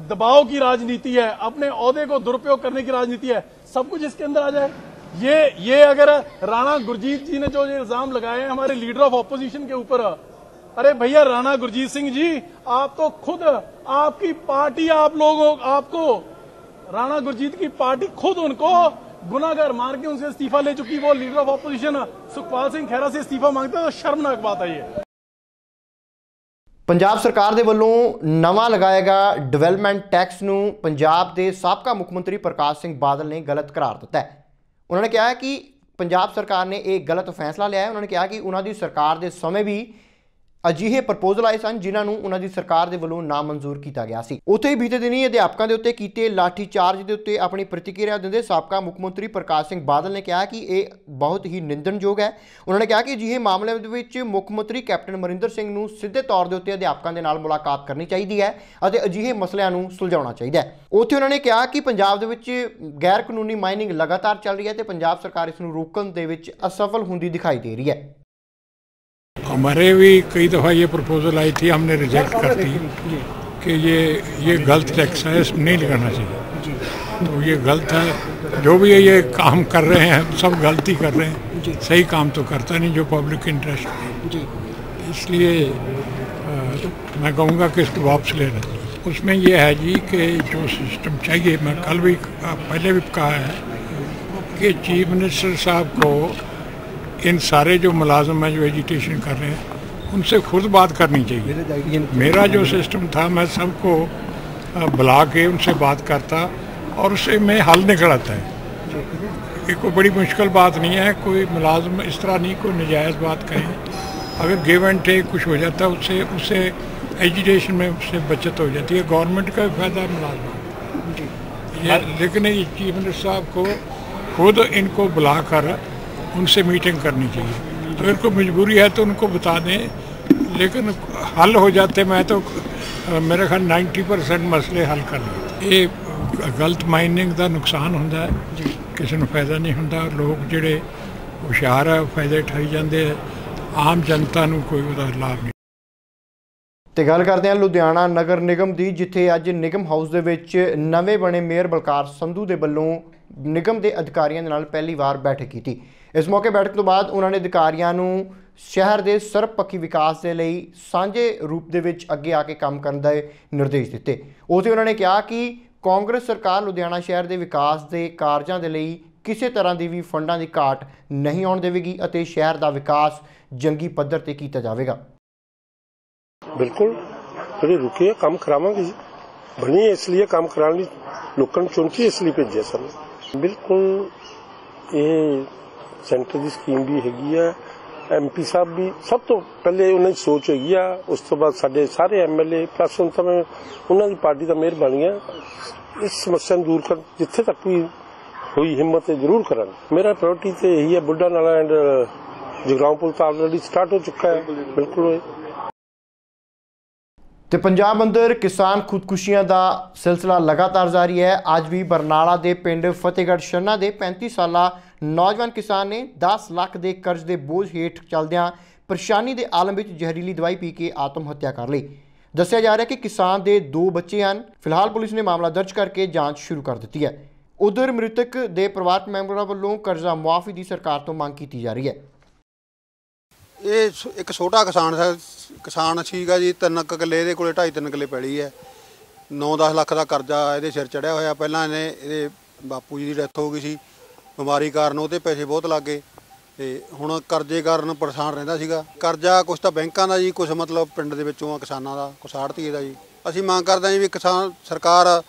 दबाव की राजनीति है, अपने औहदे को दुरुपयोग करने की राजनीति है, सब कुछ इसके अंदर आ जाए। ये ये अगर राणा गुरजीत जी ने जो ये इल्ज़ाम लगाए हैं हमारे लीडर ऑफ़ ऑपोजिशन के ऊपर, अरे भैया राणा गुरजीत सिंह जी, आप तो खुद, आपकी पार्टी आप लोगों, आपको, राणा गुरजीत की पार्टी खुद उनको गुनागार मार के उनसे इस्तीफा ले चुकी वो leader of opposition Sukhpal Singh Khaira से इस्तीफा मांगते हैं तो शर्मनाक बात है ये ਪੰਜਾਬ ਸਰਕਾਰ ਦੇ ਵੱਲੋਂ ਨਵਾਂ ਲਗਾਏਗਾ ਡਿਵੈਲਪਮੈਂਟ ਟੈਕਸ ਨੂੰ ਪੰਜਾਬ ਦੇ ਸਾਬਕਾ ਮੁੱਖ ਮੰਤਰੀ ਪ੍ਰਕਾਸ਼ ਸਿੰਘ ਬਾਦਲ ਨੇ ਗਲਤ ਕਰਾਰ ਦਿੱਤਾ ਹੈ ਉਹਨਾਂ ਨੇ ਕਿਹਾ ਹੈ ਕਿ ਪੰਜਾਬ ਸਰਕਾਰ ਨੇ ਇਹ ਗਲਤ ਫੈਸਲਾ ਲਿਆ ਹੈ ਉਹਨਾਂ ਨੇ ਕਿਹਾ ਕਿ ਉਹਨਾਂ ਦੀ ਸਰਕਾਰ ਦੇ ਸਮੇਂ ਵੀ ਅਜਿਹੇ ਪ੍ਰਪੋਜ਼ਲ ਆਏ ਸਨ ਜਿਨ੍ਹਾਂ ਨੂੰ ਉਹਨਾਂ ਦੀ ਸਰਕਾਰ ਦੇ ਵੱਲੋਂ ਨਾਮਨਜ਼ੂਰ ਕੀਤਾ ਗਿਆ ਸੀ। ਉੱਥੇ ਹੀ ਬੀਤੇ ਦਿਨੀ ਅਧਿਆਪਕਾਂ ਦੇ ਉੱਤੇ ਕੀਤੇ ਲਾਠੀ ਚਾਰਜ ਦੇ ਉੱਤੇ ਆਪਣੀ ਪ੍ਰਤੀਕਿਰਿਆ ਦਿੰਦੇ ਸਾਬਕਾ ਮੁੱਖ ਮੰਤਰੀ ਪ੍ਰਕਾਸ਼ ਸਿੰਘ ਬਾਦਲ ਨੇ ਕਿਹਾ ਕਿ ਇਹ ਬਹੁਤ ਹੀ ਨਿੰਦਣਯੋਗ ਹੈ। ਉਹਨਾਂ ਨੇ ਕਿਹਾ ਕਿ ਅਜਿਹੇ ਮਾਮਲਿਆਂ ਦੇ ਵਿੱਚ ਮੁੱਖ ਮੰਤਰੀ ਕੈਪਟਨ ਅਮਰਿੰਦਰ ਸਿੰਘ ਨੂੰ ਸਿੱਧੇ ਤੌਰ ਦੇ ਉੱਤੇ ਅਧਿਆਪਕਾਂ ਦੇ ਨਾਲ ਮੁਲਾਕਾਤ ਕਰਨੀ ਚਾਹੀਦੀ ਹੈ ਅਤੇ ਅਜਿਹੇ ਮਸਲਿਆਂ ਨੂੰ ਸੁਲਝਾਉਣਾ ਚਾਹੀਦਾ ਹੈ। ਉੱਥੇ ਉਹਨਾਂ ਨੇ ਕਿਹਾ ਕਿ ਪੰਜਾਬ ਦੇ ਵਿੱਚ ਗੈਰ ਕਾਨੂੰਨੀ ਮਾਈਨਿੰਗ ਲਗਾਤਾਰ ਚੱਲ ਰਹੀ ਹੈ ਤੇ ਪੰਜਾਬ ਸਰਕਾਰ ਇਸ ਨੂੰ ਰੋਕਣ ਦੇ ਵਿੱਚ ਅਸਫਲ ਹੁੰਦੀ ਦਿਖਾਈ ਦੇ ਰਹੀ ਹੈ। हमारे भी कई दफ़ा ये प्रपोजल आई थी हमने रिजेक्ट कर दी कि ये ये गलत टैक्स है नहीं लगाना चाहिए। तो ये गलत है। जो भी है ये काम कर रहे हैं सब गलती कर रहे हैं। सही काम तो करता नहीं जो पब्लिक इंटरेस्ट इसलिए अ, मैं कहूँगा कि इसको वापस ले लें। उसमें ये है जी कि जो सिस्टम चाहिए मैं कल भी पहले भी कहा है कि चीफ मिनिस्टर साहब को इन सारे जो मुलाजम हैं जो एजुटेशन कर रहे हैं उनसे खुद बात करनी चाहिए। मेरा जो सिस्टम था मैं सबको बुला के उनसे बात करता और उससे में हल निकल आता है ये कोई बड़ी मुश्किल बात नहीं है कोई मुलाजम इस तरह नहीं कोई नजायज़ बात कहें। अगर गिव एंड टेक कुछ हो जाता है उससे उससे एजुटेशन में उससे बचत हो जाती है। गवर्नमेंट का भी फ़ायदा है मुलाजमान ये लेकिन ये चीफ मिनिस्टर साहब को खुद इनको बुलाकर उनसे मीटिंग करनी चाहिए तो इनको मजबूरी है तो उनको बता दें लेकिन हल हो जाते मैं तो अ, मेरे ख्याल 90 परसेंट ਮਸਲੇ ਹੱਲ ਕਰ ਲਏ ਇਹ ਗਲਤ ਮਾਈਨਿੰਗ ਦਾ ਨੁਕਸਾਨ ਹੁੰਦਾ ਹੈ ਕਿਸੇ ਨੂੰ ਫਾਇਦਾ ਨਹੀਂ ਹੁੰਦਾ ਲੋਕ ਜਿਹੜੇ ਹੁਸ਼ਿਆਰ ਹੈ ਉਹ ਫਾਇਦੇ ਉਠਾਈ ਜਾਂਦੇ ਆ ਆਮ ਜਨਤਾ ਨੂੰ ਕੋਈ ਉਹਦਾ ਲਾਭ ਨਹੀਂ ਤੇ ਗੱਲ ਕਰਦੇ ਹਾਂ ਲੁਧਿਆਣਾ ਨਗਰ ਨਿਗਮ ਦੀ ਜਿੱਥੇ ਅੱਜ ਨਿਗਮ ਹਾਊਸ ਦੇ ਵਿੱਚ ਨਵੇਂ ਬਣੇ ਮੇਅਰ ਬਲਕਾਰ ਸੰਧੂ ਦੇ ਵੱਲੋਂ ਨਿਗਮ ਦੇ ਅਧਿਕਾਰੀਆਂ ਦੇ ਨਾਲ ਪਹਿਲੀ ਵਾਰ ਬੈਠਕ ਕੀਤੀ ਇਸ ਮੌਕੇ ਬੈਠਕ ਤੋਂ ਬਾਅਦ ਉਹਨਾਂ ਨੇ ਅਧਿਕਾਰੀਆਂ ਨੂੰ ਸ਼ਹਿਰ ਦੇ ਸਰਬਪੱਖੀ ਵਿਕਾਸ ਦੇ ਲਈ ਸਾਂਝੇ ਰੂਪ ਦੇ ਵਿੱਚ ਅੱਗੇ ਆ ਕੇ ਕੰਮ ਕਰਨ ਦੇ ਨਿਰਦੇਸ਼ ਦਿੱਤੇ। ਉਥੇ ਉਹਨਾਂ ਨੇ ਕਿਹਾ ਕਿ ਕਾਂਗਰਸ ਸਰਕਾਰ ਲੁਧਿਆਣਾ ਸ਼ਹਿਰ ਦੇ ਵਿਕਾਸ ਦੇ ਕਾਰਜਾਂ ਦੇ ਲਈ ਕਿਸੇ ਤਰ੍ਹਾਂ ਦੀ ਵੀ ਫੰਡਾਂ ਦੀ ਘਾਟ ਨਹੀਂ ਆਉਣ ਦੇਵੇਗੀ ਅਤੇ ਸ਼ਹਿਰ ਦਾ ਵਿਕਾਸ ਜੰਗੀ ਪੱਧਰ ਤੇ ਕੀਤਾ ਜਾਵੇਗਾ। ਬਿਲਕੁਲ। ਜਿਹੜੇ ਰੁਕੇ ਕੰਮ ਕਰਾਵਾਂਗੇ ਜੀ। ਬਣੀ ਇਸ ਲਈ, ਕੰਮ ਕਰਾਉਣ ਲਈ। ਲੋਕਾਂ ਨੂੰ ਚੁਣ ਕੇ ਇਸ ਲਈ ਭੇਜਿਆ ਸਾਨੂੰ। ਬਿਲਕੁਲ, ਇਹ ਸੈਂਟਰ ਦੀ ਸਕੀਮ ਵੀ ਹੈਗੀ ਆ। ਐਮਪੀ ਸਾਹਿਬ ਵੀ ਸਭ ਤੋਂ ਪਹਿਲੇ ਉਹਨਾਂ ਦੀ ਸੋਚ ਹੈਗੀ ਆ। ਉਸ ਤੋਂ ਬਾਅਦ ਸਾਡੇ ਸਾਰੇ ਐਮਐਲਏ ਪਲੱਸ ਹੁਣ ਤਾਂ ਮੈਂ ਉਹਨਾਂ ਦੀ ਪਾਰਟੀ ਦਾ ਮੇਅਰ ਬਣ ਗਿਆ ਇਸ ਸਮੱਸਿਆ ਨੂੰ ਦੂਰ ਕਰ ਜਿੱਥੇ ਤੱਕ ਵੀ ਹੋਈ ਹਿੰਮਤ ਜ਼ਰੂਰ ਕਰਨ। ਮੇਰਾ ਪ੍ਰਾਇੋਰਟੀ ਤੇ ਇਹੀ ਹੈ ਬੁੱਢਾ ਨਾਲਾ ਐਂਡ ਜਗਰਾਉਂ ਪੁਲ ਤਾਂ ਆਲਰੇਡੀ ਸਟਾਰਟ ਹੋ ਚੁੱਕਾ ਹੈ। ਬਿਲਕੁਲ ਤੇ ਪੰਜਾਬ ਅੰਦਰ ਕਿਸਾਨ ਖੁਦਕੁਸ਼ੀਆਂ ਦਾ ਸਿਲਸਿਲਾ ਲਗਾਤਾਰ ਜਾਰੀ ਹੈ। ਅੱਜ ਵੀ ਬਰਨਾਲਾ ਦੇ ਪਿੰਡ ਫਤਿਹਗੜ੍ਹ ਛੰਨਾ ਦੇ 35 ਸਾਲਾ ਨੌਜਵਾਨ ਕਿਸਾਨ ਨੇ 10 ਲੱਖ ਦੇ ਕਰਜ਼ ਦੇ ਬੋਝ ਹੇਠ ਚੱਲਦਿਆਂ ਪਰੇਸ਼ਾਨੀ ਦੇ ਆਲਮ ਵਿੱਚ ਜ਼ਹਿਰੀਲੀ ਦਵਾਈ ਪੀ ਕੇ ਆਤਮ ਹੱਤਿਆ ਕਰ ਲਈ। ਦੱਸਿਆ ਜਾ ਰਿਹਾ ਕਿ ਕਿਸਾਨ ਦੇ ਦੋ ਬੱਚੇ ਹਨ। ਫਿਲਹਾਲ ਪੁਲਿਸ ਨੇ ਮਾਮਲਾ ਦਰਜ ਕਰਕੇ ਜਾਂਚ ਸ਼ੁਰੂ ਕਰ ਦਿੱਤੀ ਹੈ। ਉਧਰ ਮ੍ਰਿਤਕ ਦੇ ਪਰਿਵਾਰਕ ਮੈਂਬਰਾਂ ਵੱਲੋਂ ਕਰਜ਼ਾ ਮੁਆਫੀ ਦੀ ਸਰਕਾਰ ਤੋਂ ਮੰਗ ਕੀਤੀ ਜਾ ਰਹੀ ਹੈ। ਇਹ ਸ- ਇੱਕ ਛੋਟਾ ਕਿਸਾਨ ਸੀ ਕਿਸਾਨ ਸੀਗਾ ਜੀ, ਤਿੰਨ ਕੁ ਕਿੱਲੇ, ਇਹਦੇ ਕੋਲੇ ਢਾਈ ਤਿੰਨ ਕਿੱਲੇ ਪੈਲੀ ਹੈ। 9-10 ਲੱਖ ਦਾ ਕਰਜ਼ਾ ਇਹਦੇ ਸਿਰ ਚੜਿਆ ਹੋਇਆ, ਪਹਿਲਾਂ ਇਹਨੇ, ਇਹਦੇ ਬਾਪੂ ਜੀ ਦੀ ਡੈਥ ਹੋ ਗਈ ਸੀ, ਬਿਮਾਰੀ ਕਾਰਨ ਉਹਦੇ ਪੈਸੇ ਬਹੁਤ ਲੱਗ ਗਏ। ਤੇ ਹੁਣ ਕਰਜ਼ੇ ਕਾਰਨ ਪਰੇਸ਼ਾਨ ਰਹਿੰਦਾ ਸੀਗਾ। ਕਰਜ਼ਾ ਕੁਛ ਤਾਂ ਬੈਂਕਾਂ ਦਾ ਜੀ, ਕੁਛ ਮਤਲਬ ਪਿੰਡ ਦੇ ਵਿੱਚੋਂ ਆ ਕਿਸਾਨਾਂ ਦਾ, ਕੁਛ ਆੜਤੀਏ ਦਾ ਜੀ। ਅਸੀਂ ਮੰਗ ਕਰਦੇ ਹਾਂ ਜੀ ਵੀ ਕਿਸਾਨ, ਸਰਕਾਰ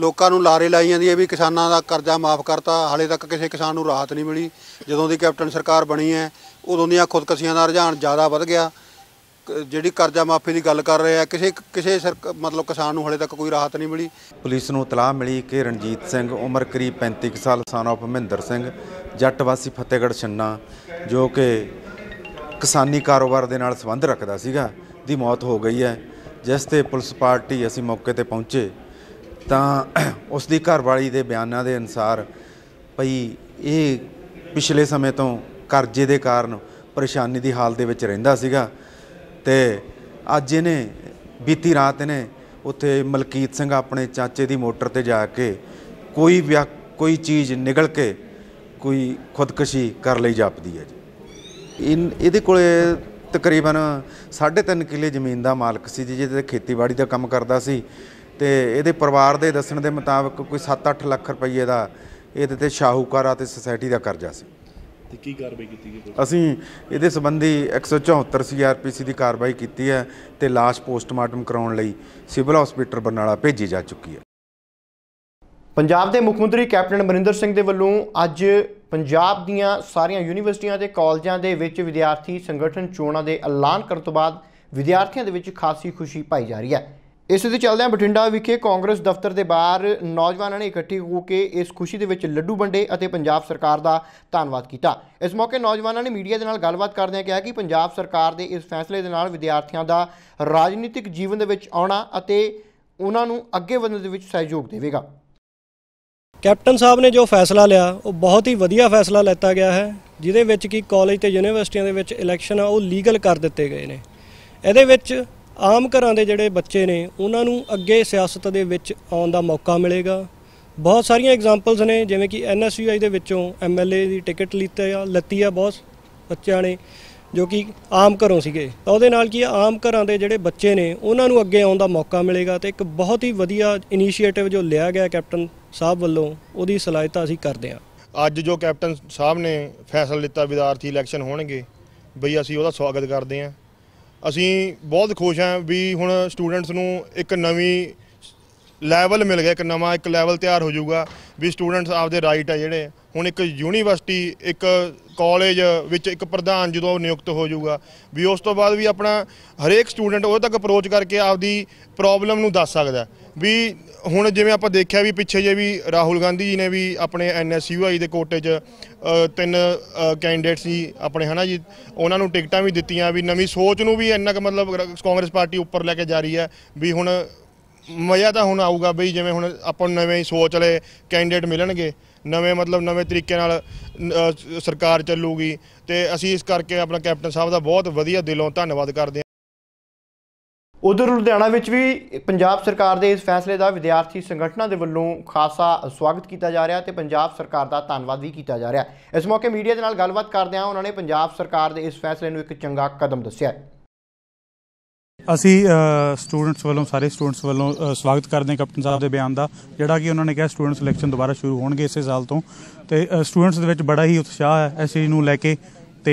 ਲੋਕਾਂ ਨੂੰ ਲਾਰੇ ਲਾਈ ਜਾਂਦੀ ਹੈ ਵੀ ਕਿਸਾਨਾਂ ਦਾ ਕਰਜ਼ਾ ਮਾਫ ਕਰਤਾ, ਹਾਲੇ ਤੱਕ ਕਿਸੇ ਕਿਸਾਨ ਨੂੰ ਰਾਹਤ ਨਹੀਂ ਮਿਲੀ। ਜਦੋਂ ਦੀ ਕੈਪਟਨ ਸਰਕਾਰ ਬਣੀ ਹੈ, ਉਦੋਂ ਦੀਆਂ ਖੁਦਕਸ਼ੀਆਂ ਦਾ ਰੁਝਾਨ ਜ਼ਿਆਦਾ ਵੱਧ ਗਿਆ। ਕ- ਜਿਹੜੀ ਕਰਜ਼ਾ ਮਾਫੀ ਦੀ ਗੱਲ ਕਰ ਰਹੇ ਆ, ਕਿਸੇ ਕਿਸੇ ਸਰਕ- ਮਤਲਬ ਕਿਸਾਨ ਨੂੰ ਹਾਲੇ ਤੱਕ ਕੋਈ ਰਾਹਤ ਨਹੀਂ ਮਿਲੀ। ਪੁਲਿਸ ਨੂੰ ਤਲਾਹ ਮਿਲੀ ਕਿ ਰਣਜੀਤ ਸਿੰਘ ਉਮਰ ਕਰੀਬ 35 ਕੁ ਸਾਲ, son of ਮਹਿੰਦਰ ਸਿੰਘ, ਜੱਟ ਵਾਸੀ ਫਤਿਹਗੜ੍ਹ ਛੰਨਾ, ਜੋ ਕਿ ਕਿਸਾਨੀ ਕਾਰੋਬਾਰ ਦੇ ਨਾਲ ਸੰਬੰਧ ਰੱਖਦਾ ਸੀਗਾ, ਦੀ ਮੌਤ ਹੋ ਗਈ ਹੈ, ਜਿਸ ਤੇ ਪੁਲਿਸ ਪਾਰਟੀ ਅਸੀਂ ਮੌਕੇ ਤੇ ਪਹੁੰਚੇ। ਤਾਂ ਉਸ ਦੀ ਘਰਵਾਲੀ ਦੇ ਬਿਆਨਾਂ ਦੇ ਅਨੁਸਾਰ ਭਈ ਇਹ ਪਿਛਲੇ ਸਮੇਂ ਤੋਂ ਕਰਜ਼ੇ ਦੇ ਕਾਰਨ ਪਰੇਸ਼ਾਨੀ ਦੀ ਹਾਲ ਦੇ ਵਿੱਚ ਰਹਿੰਦਾ ਸੀਗਾ ਤੇ ਅੱਜ ਇਹਨੇ, ਬੀਤੀ ਰਾਤ ਇਹਨੇ ਉੱਥੇ ਮਲਕੀਤ ਸਿੰਘ ਆਪਣੇ ਚਾਚੇ ਦੀ ਮੋਟਰ ਤੇ ਜਾ ਕੇ ਕੋਈ ਵਿਅਕ, ਕੋਈ ਚੀਜ਼ ਨਿਕਲ ਕੇ ਕੋਈ ਖੁਦਕੁਸ਼ੀ ਕਰ ਲਈ ਜਾਪਦੀ ਹੈ ਜੀ। ਇਨ, ਇਹਦੇ ਕੋਲੇ ਤਕਰੀਬਨ 3.5 ਕਿੱਲੇ ਜ਼ਮੀਨ ਦਾ ਮਾਲਕ ਸੀ ਜੀ, ਜਿਹਦੇ ਤੇ ਖੇਤੀਬਾੜੀ ਦਾ ਕੰਮ ਕਰਦਾ ਸੀ। ਤੇ ਇਹਦੇ ਪਰਿਵਾਰ ਦੇ ਦੱਸਣ ਦੇ ਮੁਤਾਬਕ ਕੋਈ 7-8 ਲੱਖ ਰੁਪਏ ਦਾ ਇਹਦੇ ਤੇ ਸ਼ਾਹੂਕਾਰਾ ਤੇ ਸੁਸਾਇਟੀ ਦਾ ਕਰਜ਼ਾ ਸੀ। ਤੇ ਕੀ ਕਾਰਵਾਈ ਕੀਤੀ ਗਈ ਅਸੀਂ ਇਹਦੇ ਸੰਬੰਧੀ 174 ਸੀਆਰਪੀਸੀ ਦੀ ਕਾਰਵਾਈ ਕੀਤੀ ਹੈ ਤੇ ਲਾਸ਼ ਪੋਸਟਮਾਰਟਮ ਕਰਾਉਣ ਲਈ ਸਿਵਲ ਹਸਪੀਟਲ ਬਰਨਾਲਾ ਭੇਜੀ ਜਾ ਚੁੱਕੀ ਹੈ। ਪੰਜਾਬ ਦੇ ਮੁੱਖ ਮੰਤਰੀ ਕੈਪਟਨ ਅਮਰਿੰਦਰ ਸਿੰਘ ਦੇ ਵੱਲੋਂ ਅੱਜ ਪੰਜਾਬ ਦੀਆਂ ਸਾਰੀਆਂ ਯੂਨੀਵਰਸਿਟੀਆਂ ਤੇ ਕਾਲਜਾਂ ਦੇ ਵਿੱਚ ਵਿਦਿਆਰਥੀ ਸੰਗਠਨ ਚੋਣਾਂ ਦੇ ਐਲਾਨ ਕਰਨ ਤੋਂ ਬਾਅਦ ਵਿਦਿਆਰਥੀਆਂ ਦੇ ਵਿੱਚ ਖਾਸੀ ਖੁਸ਼ੀ ਪਾਈ ਜਾ ਰਹੀ ਹੈ। ਇਸ ਦੇ ਚੱਲਦਿਆਂ ਬਠਿੰਡਾ ਵਿਖੇ ਕਾਂਗਰਸ ਦਫ਼ਤਰ ਦੇ ਬਾਹਰ ਨੌਜਵਾਨਾਂ ਨੇ ਇਕੱਠੇ ਹੋ ਕੇ ਇਸ ਖੁਸ਼ੀ ਦੇ ਵਿੱਚ ਲੱਡੂ ਵੰਡੇ ਅਤੇ ਪੰਜਾਬ ਸਰਕਾਰ ਦਾ ਧੰਨਵਾਦ ਕੀਤਾ। ਇਸ ਮੌਕੇ ਨੌਜਵਾਨਾਂ ਨੇ ਮੀਡੀਆ ਦੇ ਨਾਲ ਗੱਲਬਾਤ ਕਰਦਿਆਂ ਕਿਹਾ ਕਿ ਪੰਜਾਬ ਸਰਕਾਰ ਦੇ ਇਸ ਫੈਸਲੇ ਦੇ ਨਾਲ ਵਿਦਿਆਰਥੀਆਂ ਦਾ ਰਾਜਨੀਤਿਕ ਜੀਵਨ ਦੇ ਵਿੱਚ ਆਉਣਾ ਅਤੇ ਉਹਨਾਂ ਨੂੰ ਅੱਗੇ ਵਧਣ ਦੇ ਵਿੱਚ ਸਹਿਯੋਗ ਦੇਵੇਗਾ। ਕੈਪਟਨ ਸਾਹਿਬ ਨੇ ਜੋ ਫੈਸਲਾ ਲਿਆ, ਉਹ ਬਹੁਤ ਹੀ ਵਧੀਆ ਫੈਸਲਾ ਲੈਤਾ ਗਿਆ ਹੈ, ਜਿਹਦੇ ਵਿੱਚ ਕਿ ਕਾਲਜ ਤੇ ਯੂਨੀਵਰਸਿਟੀਆਂ ਦੇ ਵਿੱਚ ਇਲੈਕਸ਼ਨ ਆ, ਉਹ ਲੀਗਲ ਕਰ ਦਿੱਤੇ ਗਏ ਨੇ। ਇਹਦੇ ਵਿੱਚ ਆਮ ਘਰਾਂ ਦੇ ਜਿਹੜੇ ਬੱਚੇ ਨੇ, ਉਹਨਾਂ ਨੂੰ ਅੱਗੇ ਸਿਆਸਤ ਦੇ ਵਿੱਚ ਆਉਣ ਦਾ ਮੌਕਾ ਮਿਲੇਗਾ। ਬਹੁਤ ਸਾਰੀਆਂ ਐਗਜ਼ਾਮਪਲਸ ਨੇ, ਜਿਵੇਂ ਕਿ ਐਨਐਸਯੂਆਈ ਦੇ ਵਿੱਚੋਂ ਐਮਐਲਏ ਦੀ ਟਿਕਟ ਲਿੱਤੇ ਆ, ਲੱਤੀ ਆ ਬਹੁਤ ਬੱਚਿਆਂ ਨੇ, ਜੋ ਕਿ ਆਮ ਘਰੋਂ ਸੀਗੇ। ਤਾਂ ਉਹਦੇ ਨਾਲ ਕੀ ਆਮ ਘਰਾਂ ਦੇ ਜਿਹੜੇ ਬੱਚੇ ਨੇ, ਉਹਨਾਂ ਨੂੰ ਅੱਗੇ ਆਉਣ ਦਾ ਮੌਕਾ ਮਿਲੇਗਾ ਤੇ ਇੱਕ ਬਹੁਤ ਹੀ ਵਧੀਆ ਇਨੀਸ਼ੀਏਟਿਵ ਜੋ ਲਿਆ ਗਿਆ ਕੈਪਟਨ ਸਾਹਿਬ ਵੱਲੋਂ, ਉਹਦੀ ਸਲਾਹਿਤਾ ਅਸੀਂ ਕਰਦੇ ਹਾਂ। ਅੱਜ ਜੋ ਕੈਪਟਨ ਸਾਹਿਬ ਨੇ ਫੈਸਲਾ ਲਿੱਤਾ, ਵਿਦਿਆਰਥੀ ਇਲੈਕਸ਼ਨ ਹੋਣਗੇ, ਬਈ ਅਸੀਂ ਉਹਦਾ ਸਵਾਗਤ ਕਰਦੇ ਹਾਂ। ਅਸੀਂ ਬਹੁਤ ਖੁਸ਼ ਹਾਂ ਵੀ ਹੁਣ ਸਟੂਡੈਂਟਸ ਨੂੰ ਇੱਕ ਨਵੀਂ ਲੈਵਲ ਮਿਲ ਗਿਆ, ਇੱਕ ਨਵਾਂ, ਇੱਕ ਲੈਵਲ ਤਿਆਰ ਹੋ ਜਾਊਗਾ ਵੀ ਸਟੂਡੈਂਟਸ ਆਪਦੇ ਰਾਈਟ ਆ ਜਿਹੜੇ। ਹੁਣ ਇੱਕ ਯੂਨੀਵਰਸਿਟੀ ਇੱਕ ਕਾਲਜ ਵਿੱਚ ਇੱਕ ਪ੍ਰਧਾਨ ਜਦੋਂ ਨਿਯੁਕਤ ਹੋ ਜਾਊਗਾ, ਵੀ ਉਸ ਤੋਂ ਬਾਅਦ ਵੀ ਆਪਣਾ ਹਰੇਕ ਸਟੂਡੈਂਟ ਉਹਦੇ ਤੱਕ ਅਪਰੋਚ ਕਰਕੇ ਆਪਦੀ ਪ੍ਰੋਬਲਮ ਨੂੰ ਦੱਸ ਸਕਦਾ। ਵੀ ਹੁਣ ਜਿਵੇਂ ਆਪਾਂ ਦੇਖਿਆ ਵੀ ਪਿੱਛੇ ਜੇ ਵੀ ਰਾਹੁਲ ਗਾਂਧੀ ਜੀ ਨੇ ਵੀ ਆਪਣੇ ਐਨਐਸਯੂਆਈ ਦੇ ਕੋਟੇ 'ਚ ਤਿੰਨ ਕੈਂਡੀਡੇਟ ਸੀ ਆਪਣੇ, ਹਨਾ ਜੀ? ਉਹਨਾਂ ਨੂੰ ਟਿਕਟਾਂ ਵੀ ਦਿੱਤੀਆਂ ਵੀ ਨਵੀਂ ਸੋਚ ਨੂੰ ਵੀ ਇੰਨਾ ਕੁ ਮਤਲਬ ਕਾਂਗਰਸ ਪਾਰਟੀ ਉੱਪਰ ਲੈ ਕੇ ਜਾ ਰਹੀ ਹੈ ਵੀ ਹੁਣ ਮਜ਼ਾ ਤਾਂ ਹੁਣ ਆਊਗਾ ਬਈ ਜਿਵੇਂ ਹੁਣ ਆਪਾਂ ਨੂੰ ਨਵੇਂ ਸੋਚ ਵਾਲੇ ਕੈਂਡੀਡੇਟ ਮਿਲਣਗੇ। ਨਵੇਂ ਮਤਲਬ ਨਵੇਂ ਤਰੀਕੇ ਨਾਲ ਸਰਕਾਰ ਚੱਲੂਗੀ ਤੇ ਅਸੀਂ ਇਸ ਕਰਕੇ ਆਪਣਾ ਕੈਪਟਨ ਸਾਹਿਬ ਦਾ ਬਹੁਤ ਵਧੀਆ ਦਿਲੋਂ ਧੰਨਵਾਦ ਕਰਦੇ ਹਾਂ। ਉਧਰ ਲੁਧਿਆਣਾ ਵਿੱਚ ਵੀ ਪੰਜਾਬ ਸਰਕਾਰ ਦੇ ਇਸ ਫੈਸਲੇ ਦਾ ਵਿਦਿਆਰਥੀ ਸੰਗਠਨਾਂ ਦੇ ਵੱਲੋਂ ਖਾਸਾ ਸਵਾਗਤ ਕੀਤਾ ਜਾ ਰਿਹਾ ਤੇ ਪੰਜਾਬ ਸਰਕਾਰ ਦਾ ਧੰਨਵਾਦ ਵੀ ਕੀਤਾ ਜਾ ਰਿਹਾ। ਇਸ ਮੌਕੇ ਮੀਡੀਆ ਦੇ ਨਾਲ ਗੱਲਬਾਤ ਕਰਦਿਆਂ ਉਹਨਾਂ ਨੇ ਪੰਜਾਬ ਸਰਕਾਰ ਦੇ ਇਸ ਫੈਸਲੇ ਨੂੰ ਇੱਕ ਚੰਗਾ ਕਦਮ ਦੱਸਿਆ ਅਸੀਂ ਸਟੂਡੈਂਟਸ ਵੱਲੋਂ, ਸਾਰੇ ਸਟੂਡੈਂਟਸ ਵੱਲੋਂ ਸਵਾਗਤ ਕਰਦੇ ਹਾਂ ਕੈਪਟਨ ਸਾਹਿਬ ਦੇ ਬਿਆਨ ਦਾ, ਜਿਹੜਾ ਕਿ ਉਹਨਾਂ ਨੇ ਕਿਹਾ ਸਟੂਡੈਂਟ ਸਿਲੈਕਸ਼ਨ ਦੁਬਾਰਾ ਸ਼ੁਰੂ ਹੋਣਗੇ ਇਸੇ ਸਾਲ ਤੋਂ। ਤੇ ਸਟੂਡੈਂਟਸ ਦੇ ਵਿੱਚ ਬੜਾ ਹੀ ਉਤਸ਼ਾਹ ਹੈ ਇਸ ਚੀਜ਼ ਨੂੰ ਲੈ ਕੇ, ਤੇ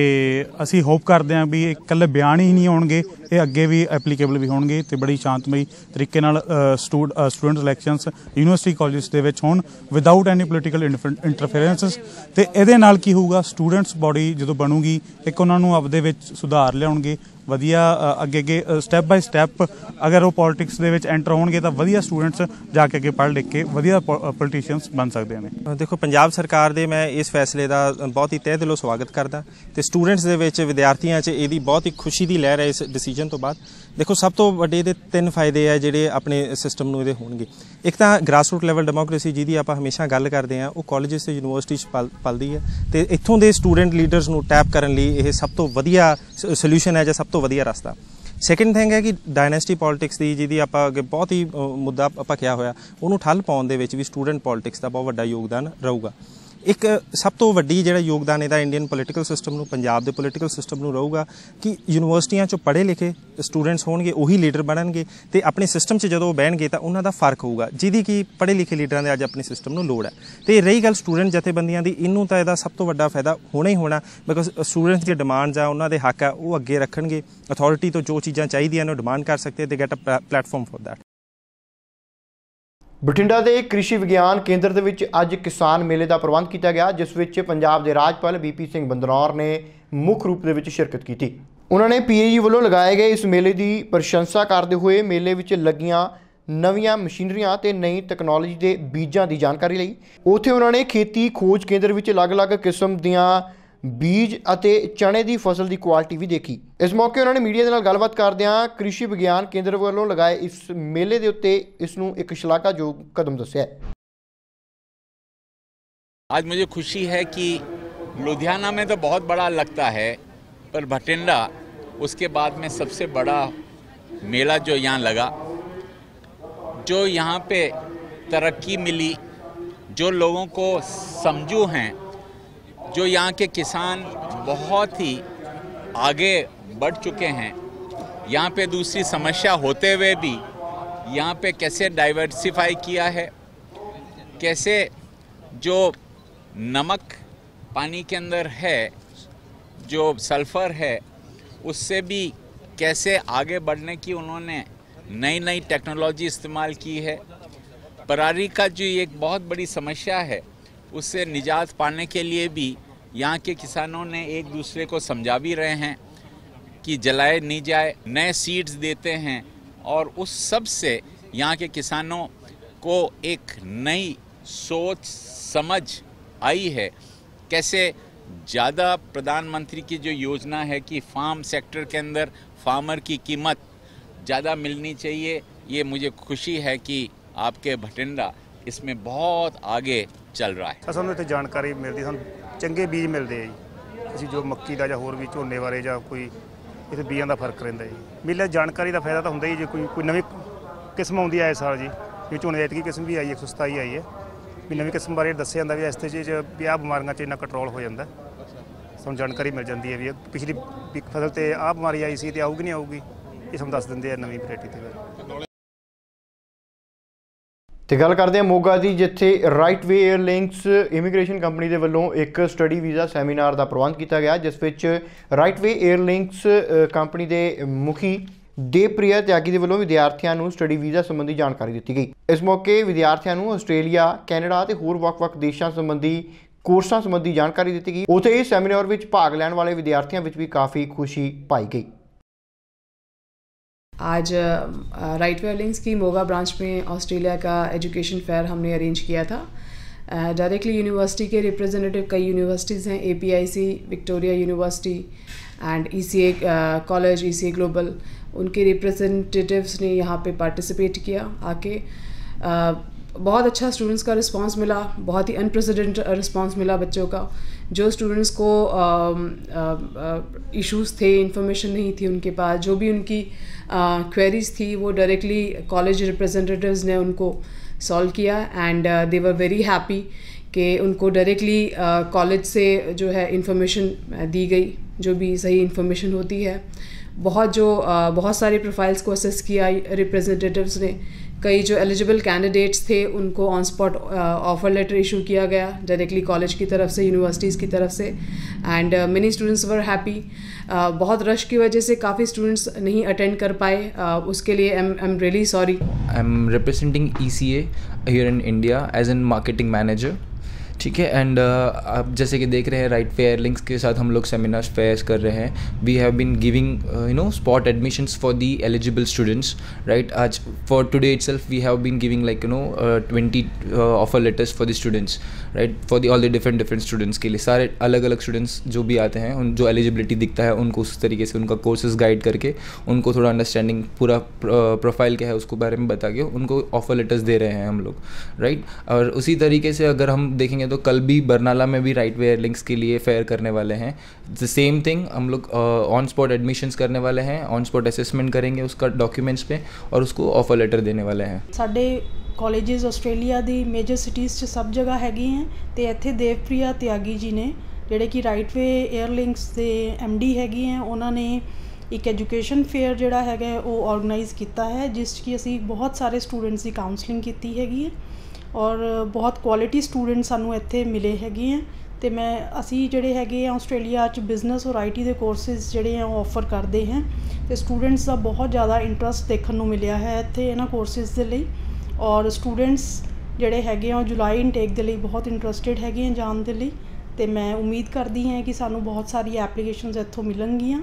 ਅਸੀਂ ਹੋਪ ਕਰਦੇ ਹਾਂ ਵੀ ਇਹ ਇਕੱਲੇ ਬਿਆਨ ਹੀ ਨਹੀਂ ਹੋਣਗੇ ਇਹ ਅੱਗੇ ਵੀ ਐਪਲੀਕੇਬਲ ਵੀ ਹੋਣਗੇ ਤੇ ਬੜੀ ਸ਼ਾਂਤਮਈ ਤਰੀਕੇ ਨਾਲ ਸਟੂਡੈਂਟ ਇਲੈਕਸ਼ਨਸ ਯੂਨੀਵਰਸਿਟੀ ਕਾਲਜਸ ਦੇ ਵਿੱਚ ਹੋਣ ਵਿਦਆਊਟ ਐਨੀ ਪੋਲੀਟੀਕਲ ਇੰਟਰਫੇਰੈਂਸਸ ਤੇ ਇਹਦੇ ਨਾਲ ਕੀ ਹੋਊਗਾ ਸਟੂਡੈਂਟਸ ਬਾਡੀ ਜਦੋਂ ਬਣੂਗੀ, ਇੱਕ ਉਹਨਾਂ ਨੂੰ ਆਪਦੇ ਵਿੱਚ ਸੁਧਾਰ ਲਿਆਉਣਗੇ ਵਧੀਆ ਅੱਗੇ ਅੱਗੇ ਸਟੈਪ ਬਾਈ ਸਟੈਪ ਅਗਰ ਉਹ ਪੋਲਿਟਿਕਸ ਦੇ ਵਿੱਚ ਐਂਟਰ ਹੋਣਗੇ ਤਾਂ ਵਧੀਆ ਸਟੂਡੈਂਟਸ ਜਾ ਕੇ ਅੱਗੇ ਪੜ੍ਹ ਲਿਖ ਕੇ ਵਧੀਆ ਪੋਲੀਟੀਸ਼ੀਅਨਸ ਬਣ ਸਕਦੇ ਨੇ। ਦੇਖੋ, ਪੰਜਾਬ ਸਰਕਾਰ ਦੇ ਮੈਂ ਇਸ ਫੈਸਲੇ ਦਾ ਬਹੁਤ ਹੀ ਤਹਿ ਦਿਲੋਂ ਸਵਾਗਤ ਕਰਦਾ। ਤੇ ਸਟੂਡੈਂਟਸ ਦੇ ਵਿੱਚ ਵਿਦਿਆਰਥੀਆਂ 'ਚ ਇਹਦੀ ਬਹੁਤ ਹੀ ਖੁਸ਼ੀ ਦੀ ਲਹਿਰ ਹੈ ਇਸ ਡਿਸੀਜਨ ਤੋਂ ਬਾਅਦ। ਦੇਖੋ, ਸਭ ਤੋਂ ਵੱਡੇ ਇਹਦੇ ਤਿੰਨ ਫਾਇਦੇ ਆ ਜਿਹੜੇ ਆਪਣੇ ਸਿਸਟਮ ਨੂੰ ਇਹਦੇ ਹੋਣਗੇ। ਇੱਕ ਤਾਂ ਗ੍ਰਾਸਰੂਟ ਲੈਵਲ ਡੈਮੋਕ੍ਰੇਸੀ ਜਿਹਦੀ ਆਪਾਂ ਹਮੇਸ਼ਾ ਗੱਲ ਕਰਦੇ ਆ ਉਹ ਕਾਲਜਸ ਤੇ ਯੂਨੀਵਰਸਿਟੀ 'ਚ ਪਲ- ਪਲਦੀ ਹੈ ਤੇ ਇੱਥੋਂ ਦੇ ਸਟੂਡੈਂਟ ਲੀਡਰਸ ਨੂੰ ਟੈਪ ਕਰਨ ਲਈ ਇਹ ਸਭ ਤੋਂ ਵਧੀਆ ਸੋਲੂਸ਼ਨ ਹੈ ਜਾਂ ਸਭ ਤੋਂ ਵਧੀਆ ਰਸਤਾ। ਸੈਕੰਡ ਥਿੰਗ ਹੈ ਕਿ ਡਾਇਨੈਸਟੀ ਪੋਲਿਟਿਕਸ ਦੀ, ਜਿਹਦੀ ਆਪਾਂ ਅੱਗੇ ਬਹੁਤ ਹੀ ਮੁੱਦਾ ਆਪਾਂ ਹੋਇਆ, ਉਹਨੂੰ ਠੱਲ ਪਾਉਣ ਦੇ ਵਿੱਚ ਵੀ ਸਟੂਡੈਂਟ ਪੋਲਿਟਿਕਸ ਦਾ ਬਹੁਤ ਵੱਡਾ ਯੋਗਦਾਨ ਰਹੂਗਾ। ਇੱਕ ਸਭ ਤੋਂ ਵੱਡੀ ਜਿਹੜਾ ਯੋਗਦਾਨ ਇਹਦਾ ਇੰਡੀਅਨ ਪੋਲੀਟੀਕਲ ਸਿਸਟਮ ਨੂੰ, ਪੰਜਾਬ ਦੇ ਪੋਲੀਟੀਕਲ ਸਿਸਟਮ ਨੂੰ ਰਹੂਗਾ ਕਿ ਯੂਨੀਵਰਸਿਟੀਆਂ 'ਚੋਂ ਪੜ੍ਹੇ ਲਿਖੇ ਸਟੂਡੈਂਟਸ ਹੋਣਗੇ, ਉਹੀ ਲੀਡਰ ਬਣਨਗੇ ਤੇ ਆਪਣੇ ਸਿਸਟਮ 'ਚ ਜਦੋਂ ਉਹ ਬਹਿਣਗੇ ਤਾਂ ਉਹਨਾਂ ਦਾ ਫ਼ਰਕ ਹੋਊਗਾ, ਜਿਹਦੀ ਕਿ ਪੜ੍ਹੇ ਲਿਖੇ ਲੀਡਰਾਂ ਦੇ ਅੱਜ ਆਪਣੇ ਸਿਸਟਮ ਨੂੰ ਲੋੜ ਹੈ। ਤੇ ਰਹੀ ਗੱਲ ਸਟੂਡੈਂਟ ਜਥੇਬੰਦੀਆਂ ਦੀ, ਇਹਨੂੰ ਤਾਂ ਇਹਦਾ ਸਭ ਤੋਂ ਵੱਡਾ ਫਾਇਦਾ ਹੋਣਾ ਹੀ ਹੋਣਾ ਬਿਕਾਜ਼ ਸਟੂਡੈਂਟਸ ਦੀ ਡਿਮਾਂਡਸ ਆ ਉਹਨਾਂ ਦੇ ਹੱਕ ਆ ਉਹ ਅੱਗੇ ਰੱਖਣਗੇ ਅਥਾਰਟੀ ਤੋਂ ਜੋ ਚੀਜ਼ਾਂ ਚਾਹੀਦੀਆਂ ਨੇ ਡਿਮਾਂਡ ਕਰ ਸਕਦੇ ਤੇ get a platform for that Bathinda ਦੇ ਕ੍ਰਿਸ਼ੀ ਵਿਗਿਆਨ ਕੇਂਦਰ ਦੇ ਵਿੱਚ ਅੱਜ ਕਿਸਾਨ ਮੇਲੇ ਦਾ ਪ੍ਰਬੰਧ ਕੀਤਾ ਗਿਆ, ਜਿਸ ਵਿੱਚ ਪੰਜਾਬ ਦੇ ਰਾਜਪਾਲ ਬੀਪੀ ਸਿੰਘ ਬੰਦਨੌਰ ਨੇ ਮੁੱਖ ਰੂਪ ਦੇ ਵਿੱਚ ਸ਼ਿਰਕਤ ਕੀਤੀ। ਉਹਨਾਂ ਨੇ ਪੀਏਯੂ ਵੱਲੋਂ ਲਗਾਏ ਗਏ ਇਸ ਮੇਲੇ ਦੀ ਪ੍ਰਸ਼ੰਸਾ ਕਰਦੇ ਹੋਏ ਮੇਲੇ ਵਿੱਚ ਲੱਗੀਆਂ ਨਵੀਆਂ ਮਸ਼ੀਨਰੀਆਂ ਤੇ ਨਈ ਟੈਕਨੋਲੋਜੀ ਦੇ ਬੀਜਾਂ ਦੀ ਜਾਣਕਾਰੀ ਲਈ। ਉੱਥੇ ਉਹਨਾਂ ਨੇ ਖੇਤੀ ਖੋਜ ਕੇਂਦਰ ਵਿੱਚ ਅਲੱਗ-ਅਲੱਗ ਕਿਸਮ ਦੀਆਂ ਬੀਜ ਅਤੇ ਚਣੇ ਦੀ ਫਸਲ ਦੀ ਕੁਆਲਿਟੀ ਵੀ ਦੇਖੀ ਇਸ ਮੌਕੇ ਉਹਨਾਂ ਨੇ ਮੀਡੀਆ ਦੇ ਨਾਲ ਗੱਲਬਾਤ ਕਰਦਿਆਂ ਕ੍ਰਿਸ਼ੀ ਵਿਗਿਆਨ ਕੇਂਦਰ ਵੱਲੋਂ ਲਗਾਏ ਇਸ ਮੇਲੇ ਦੇ ਉੱਤੇ ਇਸ ਨੂੰ ਇੱਕ ਸ਼ਲਾਘਾਯੋਗ ਕਦਮ ਦੱਸਿਆ ਹੈ आज मुझे खुशी है कि लुधियाना में तो बहुत बड़ा लगता है पर भटिंडा उसके बाद में सबसे बड़ा मेला जो यहाँ लगा जो यहाँ पे तरक्की मिली जो लोगों को समझू हैं जो यहाँ के किसान बहुत ही आगे बढ़ चुके हैं, यहाँ पे दूसरी समस्या होते हुए भी यहाँ पे कैसे डाइवर्सिफाई किया है, कैसे जो नमक पानी के अंदर है, जो सल्फ़र है, उससे भी कैसे आगे बढ़ने की उन्होंने नई नई टेक्नोलॉजी इस्तेमाल की है। परारी का जो एक बहुत बड़ी समस्या है, उससे निजात पाने के लिए भी यहाँ के किसानों ने एक दूसरे को समझा भी रहे हैं कि जलाए नहीं जाए, नए सीड्स देते हैं और उस सबसे यहाँ के किसानों को एक नई सोच, समझ आई है। कैसे ज़्यादा प्रधानमंत्री की जो योजना है कि फार्म सेक्टर के अंदर फार्मर की कीमत ज़्यादा मिलनी चाहिए, ये मुझे खुशी है कि आपके भटिंडा इसमें बहुत आगे ਚੱਲ ਰਿਹਾ ਹੈ। ਸਾਨੂੰ ਇੱਥੇ ਜਾਣਕਾਰੀ ਮਿਲਦੀ, ਸਾਨੂੰ ਚੰਗੇ ਬੀਜ ਮਿਲਦੇ ਆ ਜੀ। ਅਸੀਂ ਜੋ ਮੱਕੀ ਦਾ ਜਾਂ ਹੋਰ ਵੀ ਝੋਨੇ ਬਾਰੇ ਜਾਂ ਕੋਈ ਇੱਥੇ ਬੀਜਾਂ ਦਾ ਫ਼ਰਕ ਰਹਿੰਦਾ ਜੀ। ਮੇਲੇ ਜਾਣਕਾਰੀ ਦਾ ਫਾਇਦਾ ਤਾਂ ਹੁੰਦਾ ਹੀ ਜੇ ਕੋਈ ਕੋਈ ਨਵੀਂ ਕਿਸਮ ਆਉਂਦੀ ਹੈ ਇਸ ਸਾਲ ਜੀ। ਵੀ ਝੋਨੇ ਐਤਕੀ ਕਿਸਮ ਵੀ ਆਈ ਹੈ 127 ਆਈ ਹੈ। ਵੀ ਨਵੀਂ ਕਿਸਮ ਬਾਰੇ ਦੱਸਿਆ ਜਾਂਦਾ ਵੀ ਇਸ ਤੇ ਚ ਵੀ ਆਹ ਬਿਮਾਰੀਆਂ 'ਚ ਇੰਨਾ ਕੰਟਰੋਲ ਹੋ ਜਾਂਦਾ। ਸਾਨੂੰ ਜਾਣਕਾਰੀ ਮਿਲ ਜਾਂਦੀ ਹੈ ਵੀ ਪਿਛਲੀ ਫਸਲ ਤੇ ਆਹ ਬਿਮਾਰੀ ਆਈ ਸੀ ਤੇ ਆਊਗੀ ਨਹੀਂ ਆਊਗੀ, ਇਹ ਸਾਨੂੰ ਦੱਸ ਦਿੰਦੇ ਆ ਨਵੀਂ ਵੈਰਾਈਟੀ ਤੇ। ਬਾਰੇ ਤੇ ਗੱਲ ਕਰਦੇ ਹਾਂ ਮੋਗਾ ਦੀ, ਜਿੱਥੇ right way Airlinks immigration company ਦੇ ਵੱਲੋਂ ਇੱਕ ਸਟੱਡੀ ਵੀਜ਼ਾ ਸੈਮੀਨਾਰ ਦਾ ਪ੍ਰਬੰਧ ਕੀਤਾ ਗਿਆ, ਜਿਸ ਵਿੱਚ ਰਾਈਟ ਵੇ 에ਅਰਲਿੰਕਸ ਕੰਪਨੀ ਦੇ ਮੁਖੀ ਦੇਵਪ੍ਰਿਆ ਤਿਆਗੀ ਦੇ ਵੱਲੋਂ ਵਿਦਿਆਰਥੀਆਂ ਨੂੰ ਸਟੱਡੀ ਵੀਜ਼ਾ ਸੰਬੰਧੀ ਜਾਣਕਾਰੀ ਦਿੱਤੀ ਗਈ। ਇਸ ਮੌਕੇ ਵਿਦਿਆਰਥੀਆਂ ਨੂੰ ਆਸਟ੍ਰੇਲੀਆ, ਕੈਨੇਡਾ ਅਤੇ ਹੋਰ ਵੱਖ-ਵੱਖ ਦੇਸ਼ਾਂ ਸੰਬੰਧੀ ਕੋਰਸਾਂ ਸੰਬੰਧੀ ਜਾਣਕਾਰੀ ਦਿੱਤੀ ਗਈ। ਉੱਥੇ ਇਸ ਸੈਮੀਨਾਰ ਵਿੱਚ ਭਾਗ ਲੈਣ ਵਾਲੇ ਵਿਦਿਆਰਥੀਆਂ ਵਿੱਚ ਵੀ ਕਾਫੀ ਖੁਸ਼ੀ ਪਾਈ ਗਈ। आज राइट वेयर लिंक्स की मोगा ब्रांच में ऑस्ट्रेलिया का एजुकेशन फेयर हमने अरेंज किया था। डायरेक्टली यूनिवर्सिटी के रिप्रेजेंटेटिव कई यूनिवर्सिटीज़ हैं APIC Victoria University and ECA college ECA global उनके रिप्रेजेंटेटिव्स ने यहाँ पे पार्टिसिपेट किया आके। बहुत अच्छा स्टूडेंट्स का रिस्पांस मिला, बहुत ही अनप्रेसिडेंट रिस्पांस मिला बच्चों का। जो स्टूडेंट्स को इश्यूज़ थे इंफॉर्मेशन नहीं थी उनके पास जो भी उनकी क्वेरीज थी वो डायरेक्टली कॉलेज रिप्रेजेंटेटिव्स ने उनको सॉल्व किया and they were very happy कि उनको डायरेक्टली कॉलेज से जो है इंफॉर्मेशन दी गई जो भी सही इंफॉर्मेशन होती है। बहुत जो uh, बहुत सारे प्रोफाइल्स को असेस किया रिप्रेजेंटेटिव्स ने। कई जो एलिजिबल कैंडिडेट्स थे उनको on spot offer letter issue किया गया डायरेक्टली कॉलेज की तरफ़ से यूनिवर्सिटीज़ की तरफ़ से and many students were happy बहुत रश की वजह से काफ़ी स्टूडेंट्स नहीं अटेंड कर पाए। Uh, उसके लिए I am really sorry I am representing E C air in India as an marketing manager ठीक है? एंड आप जैसे कि देख रहे हैं राइट फेयर लिंक्स के साथ हम लोग सेमिनार फेयर्स कर रहे हैं। We have been giving you know spot admissions for the eligible students right आज for today itself we have been giving like you know twenty offer letters for the students right for the all the different different students के लिए। सारे अलग अलग students जो भी आते हैं, उन, जो एलिजिबिलिटी दिखता है, उनको उस तरीके से, उनका कोर्सेज गाइड करके, उनको थोड़ा अंडरस्टैंडिंग पूरा प्रोफ़ाइल क्या है उसको बारे में बता के उनको ऑफ़र लेटर्स दे रहे हैं हम लोग राइट और उसी तरीके से अगर हम देखेंगे हैं तो कल भी बर्नाला में भी राइट वेयर लिंक्स के लिए फेयर करने वाले हैं। द सेम थिंग हम लोग ऑन स्पॉट एडमिशन करने वाले हैं ऑन स्पॉट असेसमेंट करेंगे उसका डॉक्यूमेंट्स पे और उसको ऑफ़र लेटर देने वाले हैं। साढ़े college Australia the major cities सब जगह हैगी हैं तो इतने देवप्रिया त्यागी जी ने, जेडे कि राइट वे एयरलिंक्स के एम डी हैगी हैं उन्होंने एक एजुकेशन फेयर जोड़ा है वो ऑर्गनाइज़ किया है, जिस कि असी बहुत सारे स्टूडेंट्स की काउंसलिंग की हैगी ਔਰ ਬਹੁਤ ਕੁਆਲਿਟੀ ਸਟੂਡੈਂਟ ਸਾਨੂੰ ਇੱਥੇ ਮਿਲੇ ਹੈਗੇ ਆ। ਅਤੇ ਮੈਂ, ਅਸੀਂ ਜਿਹੜੇ ਹੈਗੇ ਆ ਆਸਟ੍ਰੇਲੀਆ 'ਚ ਬਿਜ਼ਨਸ ਔਰ ਆਈਟੀ ਦੇ ਕੋਰਸਿਸ ਜਿਹੜੇ ਆ ਉਹ ਆਫਰ ਕਰਦੇ ਹੈ। ਅਤੇ ਸਟੂਡੈਂਟਸ ਦਾ ਬਹੁਤ ਜ਼ਿਆਦਾ ਇੰਟਰਸਟ ਦੇਖਣ ਨੂੰ ਮਿਲਿਆ ਹੈ ਇੱਥੇ ਇਹਨਾਂ ਕੋਰਸਿਸ ਦੇ ਲਈ। ਔਰ ਸਟੂਡੈਂਟਸ ਜਿਹੜੇ ਹੈਗੇ ਆ ਉਹ ਜੁਲਾਈ ਇਨਟੇਕ ਦੇ ਲਈ ਬਹੁਤ ਇੰਟਰਸਟਿਡ ਹੈਗੇ ਆ ਜਾਣ ਦੇ ਲਈ। ਤੇ ਮੈਂ ਉਮੀਦ ਕਰਦੀ ਹਾਂ ਕਿ ਸਾਨੂੰ ਬਹੁਤ ਸਾਰੀ ਐਪਲੀਕੇਸ਼ਨਸ ਇੱਥੋਂ ਮਿਲਣਗੀਆਂ।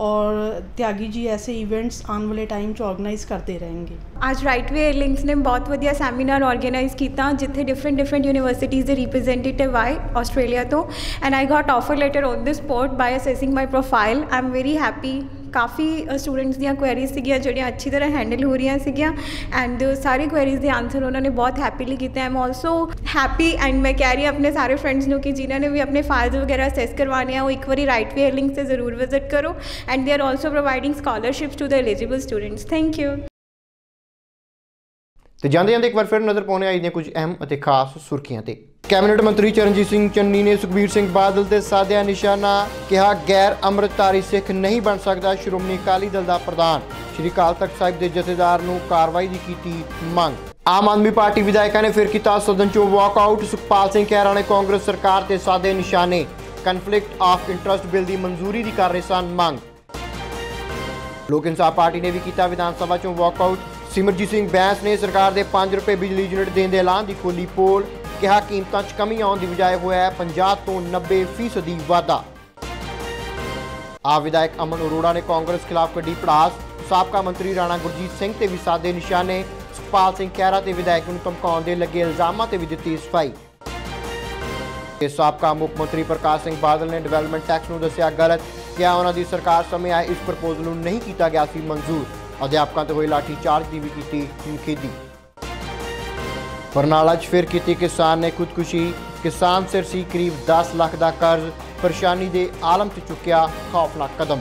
ਔਰ ਤਿਆਗੀ ਜੀ ਐਸੇ ਇਵੈਂਟਸ ਆਉਣ ਵਾਲੇ ਟਾਈਮ 'ਚ ਆਰਗੇਨਾਈਜ਼ ਕਰਦੇ ਰਹਿਣਗੇ ਅੱਜ ਰਾਈਟ ਵੇ ਲਿੰਕਸ ਨੇ ਬਹੁਤ ਵਧੀਆ ਸੈਮੀਨਾਰ ਆਰਗੇਨਾਈਜ਼ ਕੀਤਾ ਜਿੱਥੇ ਡਿਫਰੈਂਟ ਡਿਫਰੈਂਟ ਯੂਨੀਵਰਸਿਟੀਜ਼ ਦੇ ਰਿਪਰੈਜ਼ੈਂਟੇਟਿਵ ਆਏ ਆਸਟ੍ਰੇਲੀਆ ਤੋਂ and I got offer letter on this spot by assessing my profile I am very happy coffee students ਦੀਆਂ ਕੁਐਰੀਜ਼ ਸੀਗੀਆਂ ਜਿਹੜੀਆਂ ਅੱਛੀ ਤਰ੍ਹਾਂ ਹੈਂਡਲ ਹੋ ਰਹੀਆਂ ਸੀਗੀਆਂ ਐਂਡ ਸਾਰੀ ਕੁਐਰੀਜ਼ ਦੇ ਆਨਸਰ ਉਹਨਾਂ ਨੇ ਬਹੁਤ ਹੈਪੀਲੀ ਕੀਤੇ. ਆਮ ਆਲਸੋ ਹੈਪੀ ਐਂਡ ਮੈਂ ਕਹਿ ਰਹੀ ਹਾਂ ਆਪਣੇ ਸਾਰੇ ਫਰੈਂਡਸ ਨੂੰ ਕਿ ਜਿਨ੍ਹਾਂ ਨੇ ਵੀ ਆਪਣੇ ਫਾਈਲਸ ਵਗੈਰਾ ਅਸੈਸ ਕਰਵਾਉਣੇ ਆ ਉਹ ਇੱਕ ਵਾਰੀ ਰਾਈਟ ਰਾਈਟਵੇ ਲਿੰਕ ਤੇ ਜ਼ਰੂਰ ਵਿਜ਼ਿਟ ਕਰੋ and they are also providing scholarships to the eligible students thank you ਤੇ ਜਾਂਦੇ ਜਾਂਦੇ ਇੱਕ ਵਾਰ ਫਿਰ ਨਜ਼ਰ ਪਾਉਣੇ ਆਈ ਦੀਆਂ ਕੁਝ ਅਹਿਮ ਅਤੇ ਖਾਸ ਸੁਰਖੀਆਂ ਤੇ। ਕੈਬਨਿਟ ਮੰਤਰੀ ਚਰਨਜੀਤ ਸਿੰਘ ਚੰਨੀ ਨੇ ਸੁਖਬੀਰ ਸਿੰਘ ਬਾਦਲ ਤੇ ਸਾਧਿਆ ਨਿਸ਼ਾਨਾ ਕਿਹਾ, ਗੈਰ ਅੰਮ੍ਰਿਤਧਾਰੀ ਸਿੱਖ ਨਹੀਂ ਬਣ ਸਕਦਾ। ਸ਼੍ਰੋਮਣੀ ਅਕਾਲੀ ਦਲ ਦਾ ਪ੍ਰਧਾਨ ਸ਼੍ਰੀ ਅਕਾਲ ਤਖਤ ਸਾਹਿਬ ਦੇ ਜਥੇਦਾਰ ਨੂੰ ਕਾਰਵਾਈ ਦੀ ਕੀਤੀ ਮੰਗ। ਆਮ ਆਦਮੀ ਪਾਰਟੀ ਵਿਧਾਇਕਾਂ ਨੇ ਫਿਰ ਕੀਤਾ ਸਦਨ ਚੋਂ ਵਾਕਆਊਟ ਸੁਖਪਾਲ ਸਿੰਘ ਖਹਿਰਾ ਨੇ ਕਾਂਗਰਸ ਸਰਕਾਰ ਤੇ ਸਾਦੇ ਨਿਸ਼ਾਨੇ। ਕਨਫਲਿਕਟ ਆਫ ਇੰਟਰਸਟ ਬਿੱਲ ਦੀ ਮਨਜ਼ੂਰੀ ਦੀ ਕਰ ਰਹੇ ਸਨ ਮੰਗ। ਲੋਕ ਇਨਸਾਫ ਪਾਰਟੀ ਨੇ ਵੀ ਕੀਤਾ, ਵਿਧਾਨ ਸਭਾ ਚੋਂ ਵਾਕਆਊਟ ਸਿਮਰਜੀਤ ਸਿੰਘ ਬੈਂਸ ਨੇ ਸਰਕਾਰ ਦੇ 5 ਰੁਪਏ ਬਿਜਲੀ ਯੂਨਿਟ ਦੇਣ ਦੇ ਐਲਾਨ ਦੀ ਖੋਲੀ ਪੋਲ, ਕਿਹਾ ਕੀਮਤਾਂ 'ਚ ਕਮੀ ਆਉਣ ਦੀ ਬਜਾਏ ਹੋਇਆ ਹੈ 50 ਤੋਂ 90 ਫੀਸਦੀ ਵਾਧਾ। ਆ ਵਿਧਾਇਕ ਅਮਨ ਅਰੋੜਾ ਨੇ ਕਾਂਗਰਸ ਖਿਲਾਫ ਕੱਢੀ ਪੜਾਸ ਸਾਬਕਾ ਮੰਤਰੀ ਰਾਣਾ ਗੁਰਜੀਤ ਸਿੰਘ ਤੇ ਵੀ ਸਾਦੇ ਨਿਸ਼ਾਨੇ। ਸੁਖਪਾਲ ਸਿੰਘ ਖਹਿਰਾ ਤੇ ਵਿਧਾਇਕ ਨੂੰ ਧਮਕਾਉਣ ਦੇ ਲੱਗੇ ਇਲਜ਼ਾਮਾਂ ਤੇ ਵੀ ਦਿੱਤੀ ਸਫ਼ਾਈ। ਤੇ ਸਾਬਕਾ ਮੁੱਖ ਮੰਤਰੀ ਪ੍ਰਕਾਸ਼ ਸਿੰਘ ਬਾਦਲ ਨੇ ਡਿਵੈਲਪਮੈਂਟ ਟੈਕਸ ਨੂੰ ਦੱਸਿਆ ਗਲਤ। ਕਿਹਾ ਉਹਨਾਂ ਦੀ ਸਰਕਾਰ ਸਮੇਂ ਆਏ ਇਸ ਪ੍ਰਪੋਜ਼ਲ ਨੂੰ ਨਹੀਂ ਕੀਤਾ ਗਿਆ ਸੀ ਮਨਜ਼ੂਰ। ਅਧਿਆਪਕਾਂ ਤੇ ਹੋਈ ਲਾਠੀਚਾਰਜ ਦੀ ਵੀ ਕੀਤੀ ਨਿਖੇਧੀ। ਬਰਨਾਲਾ 'ਚ ਫਿਰ ਕੀਤੀ ਕਿਸਾਨ ਨੇ ਖੁਦਕੁਸ਼ੀ। ਕਿਸਾਨ ਸਿਰ ਸੀ ਕਰੀਬ 10 ਲੱਖ ਦਾ ਕਰਜ਼। ਪਰੇਸ਼ਾਨੀ ਦੇ ਆਲਮ 'ਚ ਚੁੱਕਿਆ ਖੌਫਨਾਕ ਕਦਮ।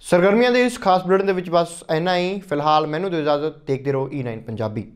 ਸਰਗਰਮੀਆਂ ਦੇ ਇਸ ਖਾਸ ਬੁਲੇਟਿਨ ਦੇ ਵਿੱਚ ਬਸ ਇੰਨਾ ਹੀ। ਫਿਲਹਾਲ ਮੈਨੂੰ ਦਿਓ ਇਜਾਜ਼ਤ। ਦੇਖਦੇ ਰਹੋ E9 ਪੰਜਾਬੀ।